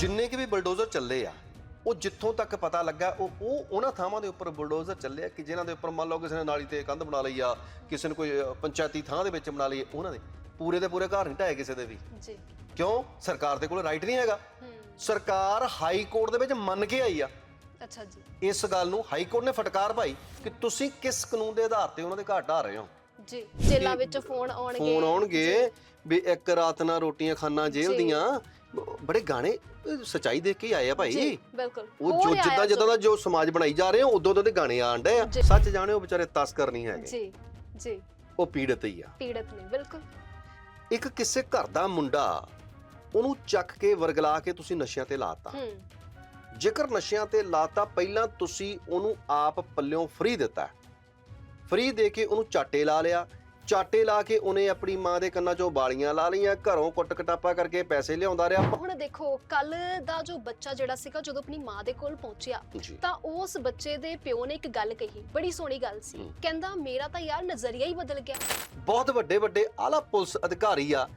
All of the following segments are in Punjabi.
ਜਿੰਨੇ ਕਿ ਵੀ ਬਲਡੋਜ਼ਰ ਚੱਲੇ ਆ ਉਹ ਜਿੱਥੋਂ ਤੱਕ ਪਤਾ ਲੱਗਾ ਉਹ ਉਹ ਉਹਨਾਂ ਥਾਵਾਂ ਦੇ ਉੱਪਰ ਬਲਡੋਜ਼ਰ ਚੱਲੇ ਆ ਕਿ ਜਿਨ੍ਹਾਂ ਦੇ ਉੱਪਰ ਮੰਨ ਲਓ ਕਿਸੇ ਨੇ ਨਾਲੀ ਤੇ ਕੰਧ ਬਣਾ ਲਈ ਆ ਕਿਸੇ ਨੇ ਕੋਈ ਪੰਚਾਇਤੀ ਥਾਂ ਦੇ ਵਿੱਚ ਬਣਾ ਲਈ ਉਹਨਾਂ ਦੇ ਪੂਰੇ ਦੇ ਪੂਰੇ ਘਰ ਨਹੀਂ ਢਾਏ ਕਿਸੇ ਦੇ ਵੀ। ਜੀ। ਕਿਉਂ? ਸਰਕਾਰ ਦੇ ਕੋਲ ਰਾਈਟ ਨਹੀਂ ਹੈਗਾ। ਸਰਕਾਰ ਹਾਈ ਕੋਰਟ ਦੇ ਵਿੱਚ ਮੰਨ ਕੇ ਆਈ ਆ। ਅੱਛਾ ਜੀ। ਇਸ ਗੱਲ ਨੂੰ ਹਾਈ ਕੋਰਟ ਨੇ ਫਟਕਾਰ ਪਾਈ ਕਿ ਤੁਸੀਂ ਕਿਸ ਕਾਨੂੰਨ ਦੇ ਆਧਾਰ ਤੇ ਉਹਨਾਂ ਦੇ ਘਰ ਢਾ ਰਹੇ ਹੋ। ਜੀ ਜੇਲਾਂ ਵਿੱਚ ਫੋਨ ਆਉਣਗੇ। ਫੋਨ ਆਉਣਗੇ ਵੀ ਇੱਕ ਰਾਤ ਨਾਲ ਰੋਟੀਆਂ ਖਾਣਾ ਜੇਲ੍ਹ। ਦੀਆਂ। ਬੜੇ ਗਾਣੇ ਸਚਾਈ ਦੇਖ ਕੇ ਹੀ ਆਏ ਆ ਭਾਈ। ਜੀ ਬਿਲਕੁਲ। ਉਹ ਜੋ ਜਿੱਦਾਂ ਜਿੱਦਾਂ? ਦਾ ਜੋ ਸਮਾਜ ਬਣਾਈ ਜਾ ਰਹੇ ਹੋ ਉਦੋਂ ਉਦੋਂ ਦੇ ਗਾਣੇ ਆਣ ਡਏ ਆ। ਜੀ। ਸੱਚ ਜਾਣੇ ਉਹ ਵਿਚਾਰੇ ਤਸਕਰ ਨਹੀਂ ਹੈਗੇ। ਜੀ ਜੀ। ਉਹ ਪੀੜਤ ਹੀ ਆ। ਪੀੜਤ ਨੇ ਬਿਲਕੁਲ। ਇੱਕ ਕਿਸੇ ਘਰ ਦਾ ਮੁੰਡਾ ਉਹਨੂੰ ਚੱਕ ਕੇ ਵਰਗਲਾ ਕੇ ਤੁਸੀਂ ਨਸ਼ਿਆਂ ਤੇ ਲਾਤਾ। ਹੂੰ। ਜੇਕਰ ਨਸ਼ਿਆਂ ਤੇ ਲਾਤਾ ਪਹਿਲਾਂ ਤੁਸੀਂ ਉਹਨੂੰ ਆਪ ਪੱਲਿਓਂ ਫ੍ਰੀ ਦਿੱਤਾ। ਫ੍ਰੀ ਦੇ ਕੇ ਉਹਨੂੰ ਚਾਟੇ ਲਾ ਲਿਆ। ਚਾਟੇ ਲਾ ਕੇ ਉਹਨੇ ਆਪਣੀ ਮਾਂ ਦੇ ਕੰਨਾਂ 'ਚੋਂ ਬਾਲੀਆਂ ਲਾ ਲਈਆਂ ਘਰੋਂ ਕੁੱਟ ਕਟਾਪਾ ਕਰਕੇ ਪੈਸੇ ਲਿਆਉਂਦਾ ਰਿਹਾ। ਹੁਣ ਦੇਖੋ ਕੱਲ ਦਾ ਜੋ ਬੱਚਾ ਜਿਹੜਾ ਸੀਗਾ ਜਦੋਂ ਆਪਣੀ ਮਾਂ ਦੇ ਕੋਲ ਪਹੁੰਚਿਆ ਜੀ। ਤਾਂ ਉਸ ਬੱਚੇ ਦੇ ਪਿਓ ਨੇ ਇੱਕ ਗੱਲ ਕਹੀ ਬੜੀ ਸੋਹਣੀ ਗੱਲ ਸੀ। ਕਹਿੰਦਾ ਮੇਰਾ ਤਾਂ ਯਾਰ ਨਜ਼ਰੀਆ ਹੀ ਬਦਲ ਗਿਆ। ਬਹੁਤ ਵੱਡੇ ਵੱਡੇ ਆਲਾ ਪੁਲਿਸ ਅਧਿਕਾਰੀ ਆ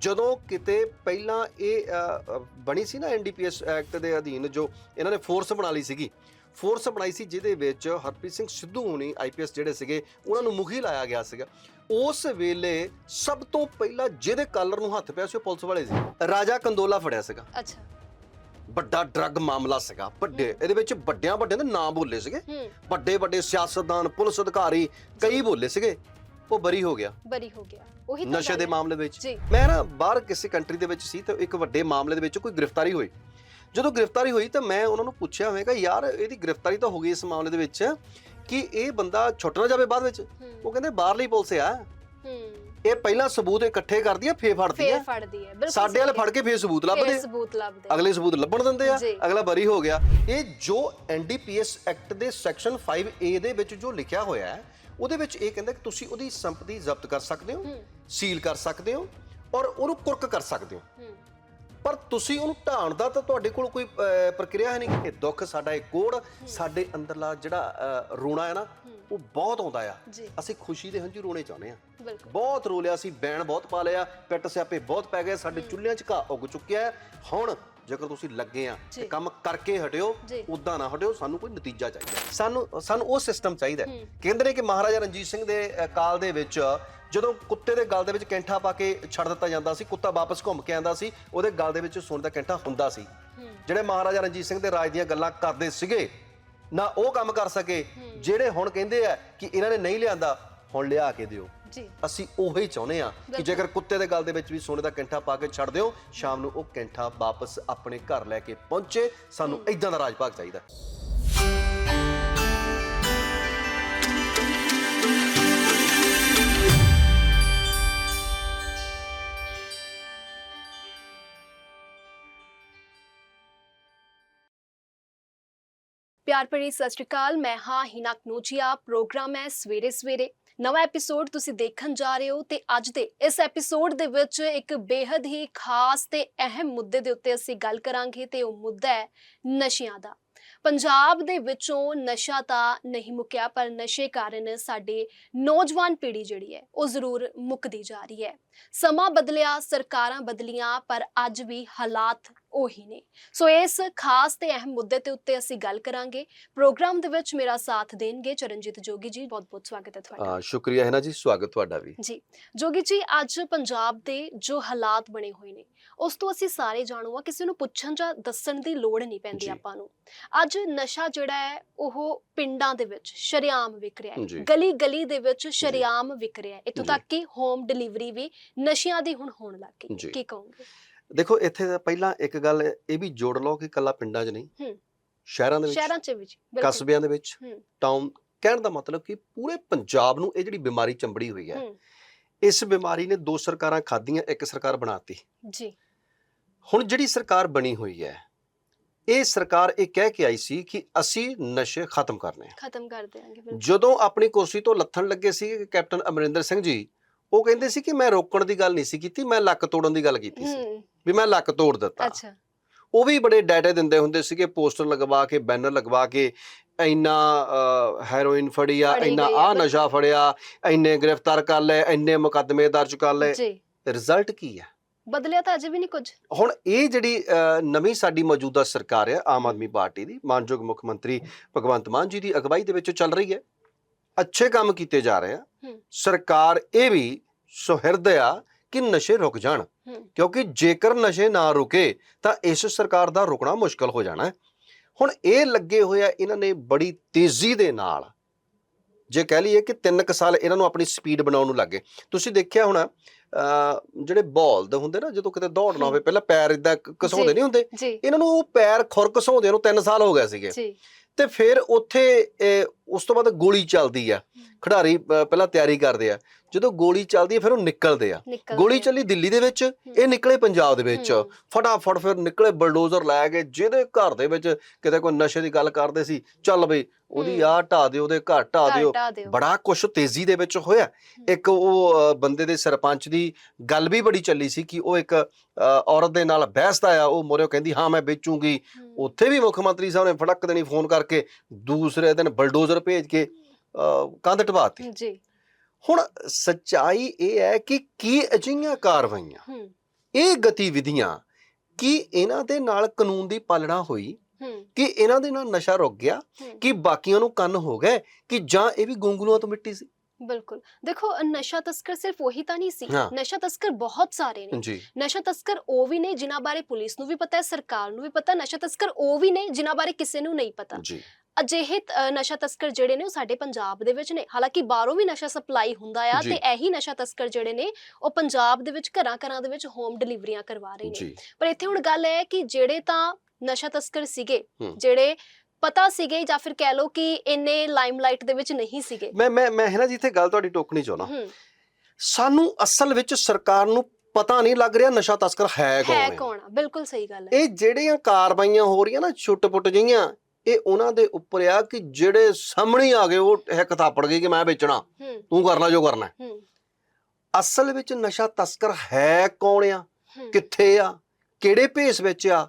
ਜਦੋਂ ਕਿਤੇ ਪਹਿਲਾਂ ਇਹ ਅ, ਅ, ਬਣੀ ਸੀ ਨਾ ਐਨਡੀਪੀਐਸ ਐਕਟ ਦੇ ਅਧੀਨ ਜੋ ਇਹਨਾਂ ਨੇ ਫੋਰਸ ਬਣਾ ਲਈ ਸੀਗੀ ਫੋਰਸ ਬਣਾਈ ਸੀ ਜਿਹਦੇ ਵਿੱਚ ਹਰਪ੍ਰੀਤ ਸਿੰਘ ਸਿੱਧੂ ਹੁਣੀ ਆਈਪੀਐਸ ਜਿਹੜੇ ਸੀਗੇ ਉਹਨਾਂ ਨੂੰ ਮੁਖੀ ਲਾਇਆ ਗਿਆ ਸੀਗਾ। ਉਸ ਵੇਲੇ ਸਭ ਤੋਂ ਪਹਿਲਾਂ ਜਿਹਦੇ ਕਾਲਰ ਨੂੰ ਹੱਥ ਪਿਆ ਸੀ ਉਹ ਪੁਲਿਸ ਵਾਲੇ ਸੀ। ਰਾਜਾ ਕੰਦੋਲਾ ਫੜਿਆ ਸੀਗਾ। ਅੱਛਾ। ਵੱਡਾ ਡਰੱਗ ਮਾਮਲਾ ਸੀਗਾ ਵੱਡੇ ਇਹਦੇ ਵਿੱਚ ਵੱਡਿਆਂ ਵੱਡਿਆਂ ਦੇ ਨਾਮ ਬੋਲੇ ਸੀਗੇ। ਵੱਡੇ ਵੱਡੇ ਸਿਆਸਤਦਾਨ ਪੁਲਿਸ ਅਧਿਕਾਰੀ ਕਈ ਬੋਲੇ ਸੀਗੇ। ਉਹ ਬਰੀ ਹੋ ਗਿਆ। ਬਰੀ ਹੋ ਗਿਆ। ਉਹੀ ਤਾਂ ਨਸ਼ੇ ਦੇ। ਮਾਮਲੇ ਵਿੱਚ। ਮੈਂ ਨਾ ਬਾਹਰ ਕਿਸੇ ਕੰਟਰੀ ਦੇ ਵਿੱਚ ਸੀ ਤੇ ਇੱਕ ਵੱਡੇ ਮਾਮਲੇ ਦੇ ਵਿੱਚ ਕੋਈ ਗ੍ਰਿਫਤਾਰੀ ਹੋਈ। ਜਦੋਂ ਗ੍ਰਿਫਤਾਰੀ ਹੋਈ ਤਾਂ ਮੈਂ ਉਹਨਾਂ ਨੂੰ ਪੁੱਛਿਆ ਹੋਵੇਗਾ ਯਾਰ ਇਹਦੀ ਗ੍ਰਿਫਤਾਰੀ ਤਾਂ ਹੋ ਗਈ ਇਸ ਮਾਮਲੇ ਦੇ ਵਿੱਚ। ਕਿ ਇਹ ਬੰਦਾ ਛੁੱਟ ਨਾ ਜਾਵੇ ਬਾਅਦ ਵਿੱਚ। ਉਹ ਕਹਿੰਦੇ ਬਾਹਰਲੀ ਪੁਲਿਸ ਆ। ਹੂੰ। ਇਹ ਪਹਿਲਾਂ ਸਬੂਤ ਇਕੱਠੇ ਕਰਦੀ ਆ ਫੇਰ ਫੜਦੀ ਫੇਰ ਆ ਫੜਦੀ ਹੈ ਬਿਲਕੁਲ ਸਾਡੇ ਵਾਲੇ ਫੜ ਕੇ ਫੇਰ ਸਬੂਤ ਲੱਭਦੇ। ਫੇਰ ਆ। ਸਬੂਤ ਲੱਭਦੇ ਅਗਲੇ ਸਬੂਤ ਲੱਭਣ ਦਿੰਦੇ ਆ। ਜੀ। ਅਗਲਾ ਬਰੀ ਹੋ ਗਿਆ। ਇਹ ਜੋ ਐਨਡੀਪੀਐਸ ਐਕਟ ਦੇ ਸੈਕਸ਼ਨ 5A ਦੇ ਵਿੱਚ ਜੋ ਲਿਖਿਆ ਹੋਇਆ ਹੈ ਉਹਦੇ ਵਿੱਚ ਇਹ ਕਹਿੰਦਾ ਕਿ ਤੁਸੀਂ ਉਹਦੀ ਸੰਪਤੀ ਜ਼ਬਤ ਕਰ ਸਕਦੇ ਹੋ ਹੂੰ। ਸੀਲ ਕਰ ਸਕਦੇ ਹੋ ਔਰ ਉਹਨੂੰ ਕੁਰਕ ਕਰ ਸਕਦੇ ਹੋ। ਹੂੰ। ਪਰ ਤੁਸੀਂ ਉਹਨੂੰ ਢਾਣ ਦਾ ਤਾਂ ਤੁਹਾਡੇ ਕੋਲ ਕੋਈ ਪ੍ਰਕਿਰਿਆ ਹੈ ਨਹੀਂ ਇਹ ਦੁੱਖ ਸਾਡਾ ਇਹ ਕੋੜ ਸਾਡੇ ਅੰਦਰਲਾ ਜਿਹੜਾ ਰੋਣਾ ਹੈ ਨਾ ਉਹ ਬਹੁਤ ਆਉਂਦਾ ਆ। ਅਸੀਂ ਖੁਸ਼ੀ ਦੇ ਹੰਝੂ ਰੋਣੇ ਚਾਹੁੰਦੇ ਆ। ਬਹੁਤ ਰੋ ਲਿਆ ਸੀ ਬੈਣ ਬਹੁਤ ਪਾ ਲਿਆ ਪਿੱਟ ਸਿਆਪੇ ਬਹੁਤ ਪੈ ਗਏ ਸਾਡੇ ਚੁੱਲ੍ਹਿਆਂ 'ਚ ਘਾਹ ਉੱਗ ਚੁੱਕਿਆ ਹੁਣ ਜੇਕਰ ਤੁਸੀਂ ਲੱਗੇ ਆ ਤੇ। ਕੰਮ ਕਰਕੇ ਹਟਿਓ। ਉਦਾਂ ਨਾ ਹਟਿਓ ਸਾਨੂੰ ਕੋਈ ਨਤੀਜਾ ਚਾਹੀਦਾ। ਸਾਨੂੰ ਸਾਨੂੰ ਉਹ ਸਿਸਟਮ ਚਾਹੀਦਾ। ਕਹਿੰਦੇ ਨੇ ਕਿ ਮਹਾਰਾਜਾ ਰਣਜੀਤ ਸਿੰਘ ਦੇ ਕਾਲ ਦੇ ਵਿੱਚ ਜਦੋਂ ਕੁੱਤੇ ਦੇ ਗਲ ਦੇ ਵਿੱਚ ਕੈਂਠਾ ਪਾ ਕੇ ਛੱਡ ਦਿੱਤਾ ਜਾਂਦਾ ਸੀ ਕੁੱਤਾ ਵਾਪਸ ਘੁੰਮ ਕੇ ਆਂਦਾ ਸੀ ਉਹਦੇ ਗਲ ਦੇ ਵਿੱਚ ਸੋਨੇ ਦਾ ਕੈਂਠਾ ਹੁੰਦਾ ਸੀ। ਜਿਹੜੇ ਮਹਾਰਾਜਾ ਰਣਜੀਤ ਸਿੰਘ ਦੇ ਰਾਜ ਦੀਆਂ ਗੱਲਾਂ ਕਰਦੇ ਸੀਗੇ ਨਾ ਉਹ ਕੰਮ ਕਰ ਸਕੇ ਜਿਹੜੇ ਹੁਣ ਕਹਿੰਦੇ ਆ ਕਿ ਇਹਨਾਂ ਨੇ ਨਹੀਂ ਲਿਆਂਦਾ ਹੁਣ ਲਿਆ ਕੇ ਦਿਓ। ਜੀ। ਅਸੀਂ ਉਹੀ ਚਾਹੁੰਦੇ ਆ ਕਿ। ਜੇਕਰ ਕੁੱਤੇ ਦੇ ਗਲ ਦੇ ਵਿੱਚ ਵੀ ਸੋਨੇ ਦਾ ਕੈਂਠਾ ਪਾ ਕੇ ਛੱਡ ਦਿਓ ਸ਼ਾਮ ਨੂੰ ਉਹ ਕੈਂਠਾ ਵਾਪਸ ਆਪਣੇ ਘਰ ਲੈ ਕੇ ਪਹੁੰਚੇ। ਸਾਨੂੰ ਇਦਾਂ ਦਾ ਰਾਜ ਭਾਗ ਚਾਹੀਦਾ ਪਿਆਰ ਭਰੀ ਸਤਿ ਸ਼੍ਰੀ ਅਕਾਲ। ਮੈਂ ਹਾਂ ਹਿਨਾ ਕਨੂਚੀਆ ਪ੍ਰੋਗਰਾਮ ਹੈ ਸਵੇਰੇ ਸਵੇਰੇ ਨਵਾਂ ਐਪੀਸੋਡ ਤੁਸੀਂ ਦੇਖਣ ਜਾ ਰਹੇ ਹੋ ਤੇ ਅੱਜ ਦੇ ਇਸ ਐਪੀਸੋਡ ਦੇ ਵਿੱਚ ਇੱਕ ਬੇहद ਹੀ ਖਾਸ ਤੇ ਅਹਿਮ ਮੁੱਦੇ ਦੇ ਉੱਤੇ ਅਸੀਂ ਗੱਲ ਕਰਾਂਗੇ ਤੇ ਉਹ ਮੁੱਦਾ ਹੈ ਨਸ਼ਿਆਂ ਦਾ। ਪੰਜਾਬ ਦੇ ਵਿੱਚੋਂ ਨਸ਼ਾ ਤਾਂ ਨਹੀਂ ਮੁੱਕਿਆ, ਪਰ ਨਸ਼ੇ ਕਾਰਨ ਸਾਡੇ ਨੌਜਵਾਨ ਪੀੜ੍ਹੀ ਜਿਹੜੀ ਹੈ, ਉਹ ਜ਼ਰੂਰ ਮੁੱਕਦੀ ਜਾ ਰਹੀ ਹੈ। ਸਮਾਂ ਬਦਲਿਆ ਸਰਕਾਰਾਂ ਬਦਲੀਆਂ ਪਰ ਅੱਜ ਵੀ ਹਾਲਾਤ ਉਹੀ ਨੇ। ਸੋ ਇਸ ਖਾਸ ਤੇ ਅਹਿਮ ਮੁੱਦੇ ਤੇ ਉੱਤੇ ਅਸੀਂ ਗੱਲ ਕਰਾਂਗੇ। ਪ੍ਰੋਗਰਾਮ ਦੇ ਵਿੱਚ ਮੇਰਾ ਸਾਥ ਦੇਣਗੇ ਚਰਨਜੀਤ ਜੋਗੀ ਜੀ। ਬਹੁਤ ਬਹੁਤ ਸਵਾਗਤ ਹੈ ਤੁਹਾਡਾ। ਆ ਸ਼ੁਕਰੀਆ ਹੈ ਨਾ ਜੀ ਸਵਾਗਤ ਤੁਹਾਡਾ ਵੀ। ਜੀ ਜੋਗੀ ਜੀ ਅੱਜ ਪੰਜਾਬ ਦੇ ਜੋ ਹਾਲਾਤ ਬਣੇ ਹੋਏ ਨੇ ਉਸ ਤੋਂ ਅਸੀਂ ਸਾਰੇ ਜਾਣੂ ਆ ਕਿਸੇ ਨੂੰ ਪੁੱਛਣ ਜਾਂ ਦੱਸਣ ਦੀ ਲੋੜ ਨਹੀਂ ਪੈਂਦੀ। ਆਪਾਂ ਨੂੰ। ਅੱਜ ਨਸ਼ਾ ਜਿਹੜਾ ਹੈ ਉਹ ਪਿੰਡਾਂ ਦੇ ਵਿੱਚ ਸ਼ਰੇਆਮ ਵਿਕ ਰਿਹਾ। ਹੈ। ਗਲੀ ਗਲੀ ਦੇ ਵਿੱਚ ਸ਼ਰੇਆਮ ਵਿਕ ਰਿਹਾ ਹੈ। ਇੱਥੋਂ ਜੀ। ਤੱਕ ਕਿ ਹੋਮ ਡਿਲੀਵਰੀ ਵੀ ਨਸ਼ਿਆਂ ਦੀ ਹੁਣ ਹੋਣ ਲੱਗ ਗਈ। ਕੀ ਕਹੋਗੇ? ਦੇਖੋ ਇੱਥੇ ਪਹਿਲਾਂ ਇੱਕ ਗੱਲ ਇਹ ਵੀ ਜੋੜ ਲਓ ਕਿ ਕੱਲਾ ਪਿੰਡਾਂ 'ਚ ਨਹੀਂ ਹੂੰ। ਸ਼ਹਿਰਾਂ ਦੇ ਵਿੱਚ ਸ਼ਹਿਰਾਂ 'ਚ ਵੀ ਜੀ ਬਿਲਕੁਲ। ਕਸਬਿਆਂ ਦੇ ਵਿੱਚ ਹੂੰ। ਟਾਊਨ ਕਹਿਣ ਦਾ ਮਤਲਬ ਕਿ ਪੂਰੇ ਪੰਜਾਬ ਨੂੰ ਇਹ ਜਿਹੜੀ ਬਿਮਾਰੀ ਚੰਬੜੀ ਹੋਈ ਹੈ ਇਸ ਬਿਮਾਰੀ ਨੇ ਦੋ ਸਰਕਾਰਾਂ ਖਾਧੀਆਂ ਇੱਕ ਸਰਕਾਰ ਬਣਾਤੀ। ਜੀ। ਹੁਣ ਜਿਹੜੀ ਸਰਕਾਰ ਬਣੀ ਹੋਈ ਹੈ ਇਹ ਸਰਕਾਰ ਇਹ ਕਹਿ ਕੇ ਆਈ ਸੀ ਕਿ ਅਸੀਂ ਨਸ਼ੇ ਖਤਮ ਕਰਨੇ ਖਤਮ ਕਰ ਦੇਾਂਗੇ ਜਦੋਂ ਆਪਣੀ ਕੁਰਸੀ ਤੋਂ ਲੱਥਣ ਲੱਗੇ ਸੀ ਕੈਪਟਨ ਅਮਰਿੰਦਰ ਸਿੰਘ ਜੀ ਉਹ ਕਹਿੰਦੇ ਸੀ ਕਿ ਮੈਂ ਰੋਕਣ ਦੀ ਗੱਲ ਨਹੀਂ ਸੀ ਕੀਤੀ ਮੈਂ ਲੱਕ ਤੋੜਨ ਦੀ ਗੱਲ ਕੀਤੀ ਸੀ ਵੀ ਮੈਂ ਲੱਕ ਤੋੜ ਦਿੱਤਾ। ਅੱਛਾ। ਉਹ ਵੀ ਬੜੇ ਡਾਟੇ ਦਿੰਦੇ ਹੁੰਦੇ ਸੀਗੇ ਪੋਸਟਰ ਲਗਵਾ ਕੇ ਬੈਨਰ ਲਗਵਾ ਕੇ ਇੰਨਾ ਹੈਰੋਇਨ ਫੜੀ ਆ ਇੰਨਾ ਆ, ਆ। ਨਸ਼ਾ ਫੜਿਆ ਇੰਨੇ ਗ੍ਰਿਫਤਾਰ ਕਰ ਲਏ ਇੰਨੇ ਮੁਕੱਦਮੇ ਦਰਜ ਕਰ ਲਏ। ਜੀ। ਰਿਜ਼ਲਟ ਕੀ ਹੈ? ਬਦਲਿਆ ਤਾਂ ਅਜੇ ਵੀ ਨਹੀਂ ਕੁਝ। ਹੁਣ ਇਹ ਜਿਹੜੀ ਨਵੀਂ ਸਾਡੀ ਮੌਜੂਦਾ ਸਰਕਾਰ ਹੈ ਆਮ ਆਦਮੀ ਪਾਰਟੀ ਦੀ ਮਾਨਯੋਗ ਮੁੱਖ ਮੰਤਰੀ ਭਗਵੰਤ ਮਾਨ ਜੀ ਦੀ ਅਗਵਾਈ ਦੇ ਵਿੱਚ ਚੱਲ ਰਹੀ ਹੈ। ਅੱਛੇ ਕੰਮ ਕੀਤੇ ਜਾ ਰਹੇ ਆ। ਸਰਕਾਰ ਇਹ ਵੀ ਸੁਹਿਰਦ ਆ ਕਿ ਨਸ਼ੇ ਰੁਕ ਜਾਣ। ਕਿਉਂਕਿ ਜੇਕਰ ਨਸ਼ੇ ਨਾ ਰੁਕੇ ਤਾਂ ਇਸ ਸਰਕਾਰ ਦਾ ਰੁਕਣਾ ਮੁਸ਼ਕਲ ਹੋ ਜਾਣਾ ਹੁਣ ਇਹ ਲੱਗੇ ਹੋਏ ਆ ਇਹਨਾਂ ਨੇ ਬੜੀ ਤੇਜ਼ੀ ਦੇ ਨਾਲ ਜੇ ਕਹਿ ਲਈਏ ਕਿ 3 ਕੁ ਸਾਲ ਇਹਨਾਂ ਨੂੰ ਆਪਣੀ ਸਪੀਡ ਬਣਾਉਣ ਨੂੰ ਲੱਗੇ। ਤੁਸੀਂ ਦੇਖਿਆ ਹੋਣਾ ਜਿਹੜੇ ਬੌਲਦ ਹੁੰਦੇ ਨਾ ਜਦੋਂ ਕਿਤੇ ਦੌੜਨਾ ਹੋਵੇ ਪਹਿਲਾਂ ਪੈਰ ਇਦਾਂ ਘਸਾਉਂਦੇ। ਨਹੀਂ ਹੁੰਦੇ? ਇਹਨਾਂ ਨੂੰ ਉਹ ਪੈਰ ਖੁਰ ਘਸਾਉਂਦੇ ਨੂੰ 3 ਸਾਲ ਹੋ ਗਏ ਸੀਗੇ। ਤੇ ਫਿਰ ਉੱਥੇ ਉਸ ਤੋਂ ਬਾਅਦ ਗੋਲੀ ਚੱਲਦੀ ਆ। ਖਿਡਾਰੀ ਪਹਿਲਾਂ ਤਿਆਰੀ ਕਰਦੇ ਆ। ਜਦੋਂ ਗੋਲੀ ਚੱਲਦੀ ਹੈ ਫਿਰ ਉਹ ਨਿਕਲਦੇ ਆ। ਗੋਲੀ। ਚੱਲੀ ਦਿੱਲੀ ਦੇ ਵਿੱਚ ਇਹ ਨਿਕਲੇ ਪੰਜਾਬ ਦੇ ਵਿੱਚ। ਫਟਾਫਟ ਫਿਰ ਨਿਕਲੇ ਬਲਡੋਜ਼ਰ ਲੈ ਕੇ ਜਿਹਦੇ ਘਰ ਦੇ ਵਿੱਚ ਕਿਤੇ ਕੋਈ ਨਸ਼ੇ ਦੀ ਗੱਲ ਕਰਦੇ ਸੀ ਚੱਲ ਬਈ ਉਹਦੀ। ਆਹ ਢਾ ਦਿਓ ਉਹਦੇ ਘਰ ਢਾ ਦਿਓ। ਬੜਾ ਕੁਛ ਤੇਜ਼ੀ ਦੇ ਵਿੱਚ ਹੋਇਆ। ਇੱਕ ਉਹ ਬੰਦੇ ਦੇ ਸਰਪੰਚ ਦੀ ਗੱਲ ਵੀ ਬੜੀ ਚੱਲੀ ਸੀ ਕਿ ਉਹ ਇੱਕ ਔਰਤ ਦੇ ਨਾਲ ਬਹਿਸਦਾ ਆ। ਉਹ ਮੋਰਿਓ ਕਹਿੰਦੀ ਹਾਂ ਮੈਂ ਵੇਚੂੰਗੀ। ਉੱਥੇ ਵੀ ਮੁੱਖ ਮੰਤਰੀ ਸਾਹਿਬ ਨੇ ਫੜਕ ਦੇਣੀ ਫੋਨ ਕਰਕੇ। ਦੂਸਰੇ ਦਿਨ ਬਲਡੋਜ਼ਰ ਭੇਜ ਕੇ ਕੰਧ ਢਵਾਤੀ ਜੀ। ਹੁਣ ਸੱਚਾਈ ਇਹ ਹੈ ਕਿ ਕੀ ਅਜਿਹੀਆਂ ਕਾਰਵਾਈਆਂ ਇਹ ਗਤੀਵਿਧੀਆਂ ਕੀ ਇਹਨਾਂ ਦੇ ਨਾਲ ਕਾਨੂੰਨ ਦੀ ਪਾਲਣਾ ਹੋਈ ਕਿ ਇਹਨਾਂ ਦੇ ਨਾਲ ਨਸ਼ਾ ਰੁਕ ਗਿਆ। ਕਿ ਬਾਕੀਆਂ ਨੂੰ ਕੰਨ ਹੋ ਗਏ ਕਿ ਜਾਂ ਇਹ ਵੀ ਗੁੰਗਲੂਆਂ ਤੋਂ ਮਿੱਟੀ ਸੀ? ਬਿਲਕੁਲ। ਦੇਖੋ ਨਸ਼ਾ ਤਸਕਰ ਸਿਰਫ ਉਹੀ ਤਾਂ ਨਹੀਂ ਸੀ। ਨਸ਼ਾ ਤਸਕਰ ਬਹੁਤ ਸਾਰੇ ਨੇ। ਨਸ਼ਾ ਤਸਕਰ ਉਹ ਵੀ ਨੇ ਜਿਨ੍ਹਾਂ ਬਾਰੇ ਪੁਲਿਸ ਨੂੰ ਵੀ ਪਤਾ ਹੈ ਸਰਕਾਰ ਨੂੰ ਵੀ ਪਤਾ ਨਸ਼ਾ ਤਸਕਰ ਉਹ ਵੀ ਨੇ ਜਿਨ੍ਹਾਂ ਬਾਰੇ ਕਿਸੇ ਨੂੰ ਨਹੀਂ ਪਤਾ। ਜੀ। ਅਜਿਹੇ ਅ, ਨਸ਼ਾ ਤਸਕਰ ਜਿਹੜੇ ਨੇ ਉਹ ਸਾਡੇ ਪੰਜਾਬ ਦੇ ਵਿੱਚ ਨੇ। ਹਾਲਾਂਕਿ ਬਾਹਰੋਂ ਵੀ ਨਸ਼ਾ ਸਪਲਾਈ ਹੁੰਦਾ ਆ ਜੀ। ਤੇ ਇਹੀ ਨਸ਼ਾ ਤਸਕਰ ਜਿਹੜੇ ਨੇ ਉਹ ਪੰਜਾਬ ਦੇ ਵਿੱਚ ਘਰਾਂ ਘਰਾਂ ਦੇ ਵਿੱਚ ਹੋਮ ਡਿਲੀਵਰੀਆਂ ਕਰਵਾ ਰਹੇ ਨੇ। ਜੀ। ਪਰ ਇੱਥੇ ਹੁਣ ਗੱਲ ਇਹ ਹੈ ਕਿ ਜਿਹੜੇ ਤਾਂ ਨਸ਼ਾ ਤਸਕਰ ਸੀਗੇ ਹੂੰ। ਜਿਹੜੇ ਪਤਾ ਸੀਗੇ ਜਾਂ ਫਿਰ ਕਹਿ ਲਓ ਕਿ ਇੰਨੇ ਲਾਈਮਲਾਈਟ ਦੇ ਵਿੱਚ ਨਹੀਂ ਸੀਗੇ। ਮੈਂ ਮੈਂ ਮੈਂ ਹੈ ਨਾ ਜਿੱਥੇ ਗੱਲ ਤੁਹਾਡੀ ਟੋਕਣੀ ਚਾਹੁੰਦਾ ਹੂੰ। ਸਾਨੂੰ ਅਸਲ ਵਿੱਚ ਸਰਕਾਰ ਨੂੰ ਪਤਾ ਨਹੀਂ ਲੱਗ ਰਿਹਾ ਨਸ਼ਾ ਤਸਕਰ ਹੈ ਹੈ ਕੌਣ ਹੈ ਕੌਣ ਆ? ਬਿਲਕੁਲ ਸਹੀ ਗੱਲ ਹੈ। ਇਹ ਜਿਹੜੀਆਂ ਕਾਰਵਾਈਆਂ ਹੋ ਰਹੀਆਂ ਨਾ ਛੁੱਟ-ਪੁੱਟ ਜਿਹੀਆਂ ਇਹ ਉਹਨਾਂ ਦੇ ਉੱਪਰ ਆ ਕਿ ਜਿਹੜੇ ਸਾਹਮਣੇ ਆ ਗਏ ਉਹ ਇੱਕ ਥਾਪੜ ਗਏ ਕਿ ਮੈਂ ਵੇਚਣਾ। ਤੂੰ ਕਰਨਾ ਜੋ ਕਰਨਾ ਅਸਲ ਵਿੱਚ ਨਸ਼ਾ ਤਸਕਰ ਹੈ ਕੌਣ ਆ? ਕਿੱਥੇ ਆ? ਕਿਹੜੇ ਭੇਸ ਵਿੱਚ ਆ?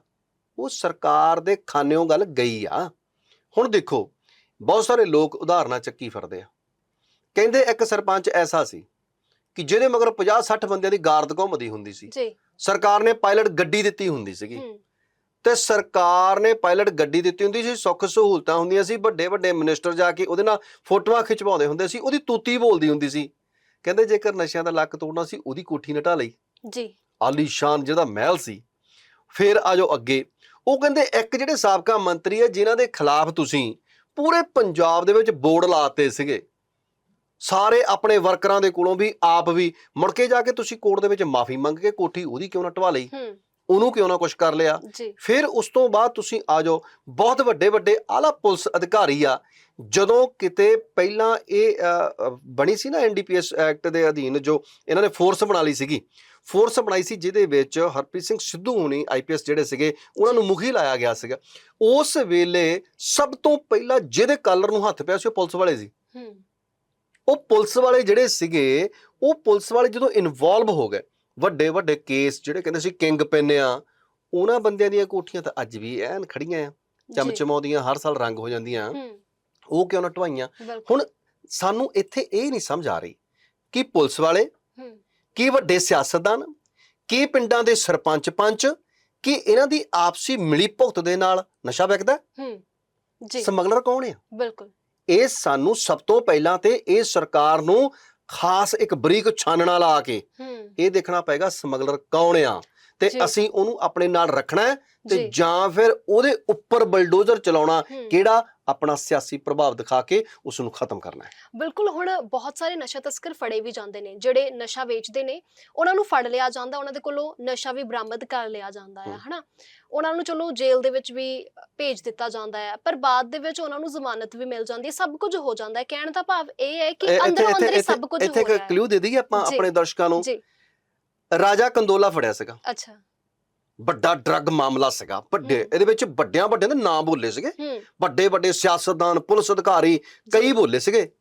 ਉਹ ਸਰਕਾਰ ਦੇ ਖਾਨਿਓਂ ਗੱਲ ਗਈ ਆ। ਹੁਣ ਦੇਖੋ ਬਹੁਤ ਸਾਰੇ ਲੋਕ ਉਦਾਹਰਨਾਂ ਚੱਕੀ ਫਿਰਦੇ ਆ। ਕਹਿੰਦੇ ਇੱਕ ਸਰਪੰਚ ਐਸਾ ਸੀ ਕਿ ਜਿਹਦੇ ਮਗਰ 50 60 ਬੰਦਿਆਂ ਦੀ ਗਾਰਦ ਘੁੰਮਦੀ ਹੁੰਦੀ ਸੀ। ਜੀ। ਸਰਕਾਰ ਨੇ ਪਾਇਲਟ ਗੱਡੀ ਦਿੱਤੀ ਹੁੰਦੀ ਸੀਗੀ। ਤੇ ਸਰਕਾਰ ਨੇ ਪਾਇਲਟ ਗੱਡੀ ਦਿੱਤੀ ਹੁੰਦੀ ਸੀ ਸੁੱਖ ਸਹੂਲਤਾਂ ਹੁੰਦੀਆਂ ਸੀ ਵੱਡੇ ਵੱਡੇ ਮਿਨਿਸਟਰ ਜਾ ਕੇ ਉਹਦੇ ਨਾਲ ਫੋਟੋਆਂ ਖਿਚਵਾਉਂਦੇ ਹੁੰਦੇ ਸੀ ਉਹਦੀ ਤੂਤੀ ਬੋਲਦੀ ਹੁੰਦੀ ਸੀ। ਕਹਿੰਦੇ ਜੇਕਰ ਨਸ਼ਿਆਂ ਦਾ ਲੱਕ ਤੋੜਨਾ ਸੀ ਉਹਦੀ ਕੋਠੀ ਨਟਾ ਲਈ। ਜੀ। ਆਲੀਸ਼ਾਨ ਜਿਹਦਾ ਮਹਿਲ ਸੀ। ਫਿਰ ਆ ਜਾਓ ਅੱਗੇ। ਉਹ ਕਹਿੰਦੇ ਇੱਕ ਜਿਹੜੇ ਸਾਬਕਾ ਮੰਤਰੀ ਆ ਜਿਨ੍ਹਾਂ ਦੇ ਖਿਲਾਫ ਤੁਸੀਂ ਪੂਰੇ ਪੰਜਾਬ ਦੇ ਵਿੱਚ ਬੋਰਡ ਲਾਤੇ ਸੀਗੇ। ਸਾਰੇ ਆਪਣੇ ਵਰਕਰਾਂ ਦੇ ਕੋਲੋਂ ਵੀ ਆਪ ਵੀ ਮੁੜ ਕੇ ਜਾ ਕੇ ਤੁਸੀਂ ਕੋਰਟ ਦੇ ਵਿੱਚ ਮਾਫੀ ਮੰਗ ਕੇ ਕੋਠੀ ਉਹਦੀ ਕਿਉਂ ਨਾ ਢਵਾ ਲਈ? ਹੂੰ। ਉਹਨੂੰ ਕਿਉਂ ਨਾ ਕੁਝ ਕਰ ਲਿਆ? ਫਿਰ ਉਸ ਤੋਂ ਬਾਅਦ ਤੁਸੀਂ ਆ ਜਾਓ। ਬਹੁਤ ਵੱਡੇ ਵੱਡੇ ਆਲਾ ਪੁਲਿਸ ਅਧਿਕਾਰੀ ਆ। ਜਦੋਂ ਕਿਤੇ ਪਹਿਲਾਂ ਇਹ ਬਣੀ ਸੀ ਨਾ ਐਨਡੀਪੀਐਸ ਐਕਟ ਦੇ ਅਧੀਨ ਜੋ ਇਹਨਾਂ ਨੇ ਫੋਰਸ ਬਣਾ ਲਈ ਸੀਗੀ। ਫੋਰਸ ਬਣਾਈ ਸੀ ਜਿਹਦੇ ਵਿੱਚ ਹਰਪ੍ਰੀਤ ਸਿੰਘ ਸਿੱਧੂ ਹੁਣੀ ਆਈਪੀਐਸ ਜਿਹੜੇ ਸੀਗੇ ਉਹਨਾਂ ਨੂੰ ਮੁਖੀ ਲਾਇਆ ਗਿਆ ਸੀਗਾ। ਉਸ ਵੇਲੇ ਸਭ ਤੋਂ ਪਹਿਲਾਂ ਜਿਹਦੇ ਕਾਲਰ ਨੂੰ ਹੱਥ ਪਿਆ ਸੀ ਉਹ ਪੁਲਿਸ ਵਾਲੇ ਸੀ। ਹੂੰ। ਉਹ ਪੁਲਿਸ ਵਾਲੇ ਜਿਹੜੇ ਸੀਗੇ ਉਹ ਪੁਲਿਸ ਵਾਲੇ ਜਦੋਂ ਇਨਵੋਲਵ ਹੋ ਗਏ ਵੱਡੇ ਵੱਡੇ ਕੇਸ ਜਿਹੜੇ ਕਹਿੰਦੇ ਸੀ ਕਿੰਗ ਪਿੰਨ ਆ ਉਹਨਾਂ ਬੰਦਿਆਂ ਦੀਆਂ ਕੋਠੀਆਂ ਤਾਂ ਅੱਜ ਵੀ ਐਨ ਖੜੀਆਂ ਆ। ਚਮਚਮਾਉਂਦੀਆਂ ਹਰ ਸਾਲ ਰੰਗ ਹੋ ਜਾਂਦੀਆਂ। ਉਹ ਕਿਉਂ ਨਾ ਢਵਾਈਆਂ ਹੁਣ ਸਾਨੂੰ ਇੱਥੇ ਇਹ ਨਹੀਂ ਸਮਝ ਆ ਰਹੀ ਕਿ ਪੁਲਿਸ ਵਾਲੇ ਕੀ ਵੱਡੇ ਸਿਆਸਤਦਾਨ ਕੀ ਪਿੰਡਾਂ ਦੇ ਸਰਪੰਚ ਪੰਚ ਕੀ ਇਹਨਾਂ ਦੀ ਆਪਸੀ ਮਿਲੀ ਭੁਗਤ ਦੇ ਨਾਲ ਨਸ਼ਾ ਵਿਕਦਾ ਹੂੰ। ਜੀ। ਸਮਗਲਰ ਕੌਣ ਆ? ਬਿਲਕੁਲ। ਇਹ ਸਾਨੂੰ ਸਭ ਤੋਂ ਪਹਿਲਾਂ ਤੇ ਇਹ ਸਰਕਾਰ ਨੂੰ ਖਾਸ ਇੱਕ ਬਰੀਕ ਛਾਨਣਾ ਲਾ ਕੇ ਇਹ ਦੇਖਣਾ ਪਏਗਾ ਸਮਗਲਰ ਕੌਣ ਆ। ਤੇ। ਅਸੀਂ ਉਹਨੂੰ ਆਪਣੇ ਨਾਲ ਰੱਖਣਾ ਹੈ ਤੇ ਜੀ। ਫਿਰ ਉਹਦੇ ਉੱਪਰ ਬਲਡੋਜ਼ਰ ਚਲਾਉਣਾ ਕਿਹੜਾ ਆਪਣਾ ਸਿਆਸੀ ਪ੍ਰਭਾਵ ਦਿਖਾ ਕੇ ਉਸ ਨੂੰ ਖਤਮ ਕਰਨਾ ਹੈ। ਬਿਲਕੁਲ ਹੁਣ ਬਹੁਤ ਸਾਰੇ ਨਸ਼ਾ ਤਸਕਰ ਫੜੇ ਵੀ ਜਾਂਦੇ ਨੇ ਜਿਹੜੇ ਨਸ਼ਾ ਵੇਚਦੇ ਨੇ ਉਹਨਾਂ ਨੂੰ ਫੜ ਲਿਆ ਜਾਂਦਾ ਉਹਨਾਂ ਦੇ ਕੋਲੋਂ ਨਸ਼ਾ ਵੀ ਬਰਾਮਦ ਕਰ ਲਿਆ ਜਾਂਦਾ ਹੈ। ਹਨਾ? ਉਹਨਾਂ ਨੂੰ ਚਲੋ ਜੇਲ੍ਹ ਦੇ ਵਿੱਚ ਵੀ ਭੇਜ ਦਿੱਤਾ ਜਾਂਦਾ ਹੈ ਪਰ ਬਾਅਦ ਦੇ ਵਿੱਚ ਉਹਨਾਂ ਨੂੰ ਜ਼ਮਾਨਤ ਵੀ ਮਿਲ ਜਾਂਦੀ ਹੈ ਸਭ ਕੁਝ ਹੋ ਜਾਂਦਾ ਹੈ। ਕਹਿਣ ਦਾ ਭਾਵ ਇਹ ਹੈ ਕਿ ਅੰਦਰੋਂ ਅੰਦਰ ਹੀ ਸਭ ਕੁਝ ਇੱਥੇ ਹੋ ਇੱਕ ਰਿਹਾ ਹੈ। ਕਲੂ ਦੇ ਦਈਏ ਆਪਾਂ। ਆਪਣੇ ਦਰਸ਼ਕਾਂ ਨੂੰ। ਜੀ। ਰਾਜਾ ਕੰਦੋਲਾ ਫੜਿਆ ਸੀਗਾ। ਅੱਛਾ। ਵੱਡਾ ਡਰੱਗ ਮਾਮਲਾ ਸੀਗਾ। ਵੱਡੇ। ਇਹਦੇ ਵਿੱਚ ਵੱਡਿਆਂ ਵੱਡਿਆਂ ਦੇ ਨਾਮ ਬੋਲੇ ਸੀਗੇ। ਵੱਡੇ ਵੱਡੇ ਸਿਆਸਤਦਾਨ ਪੁਲਿਸ ਅਧਿਕਾਰੀ ਕਈ ਬੋਲੇ ਸੀਗੇ।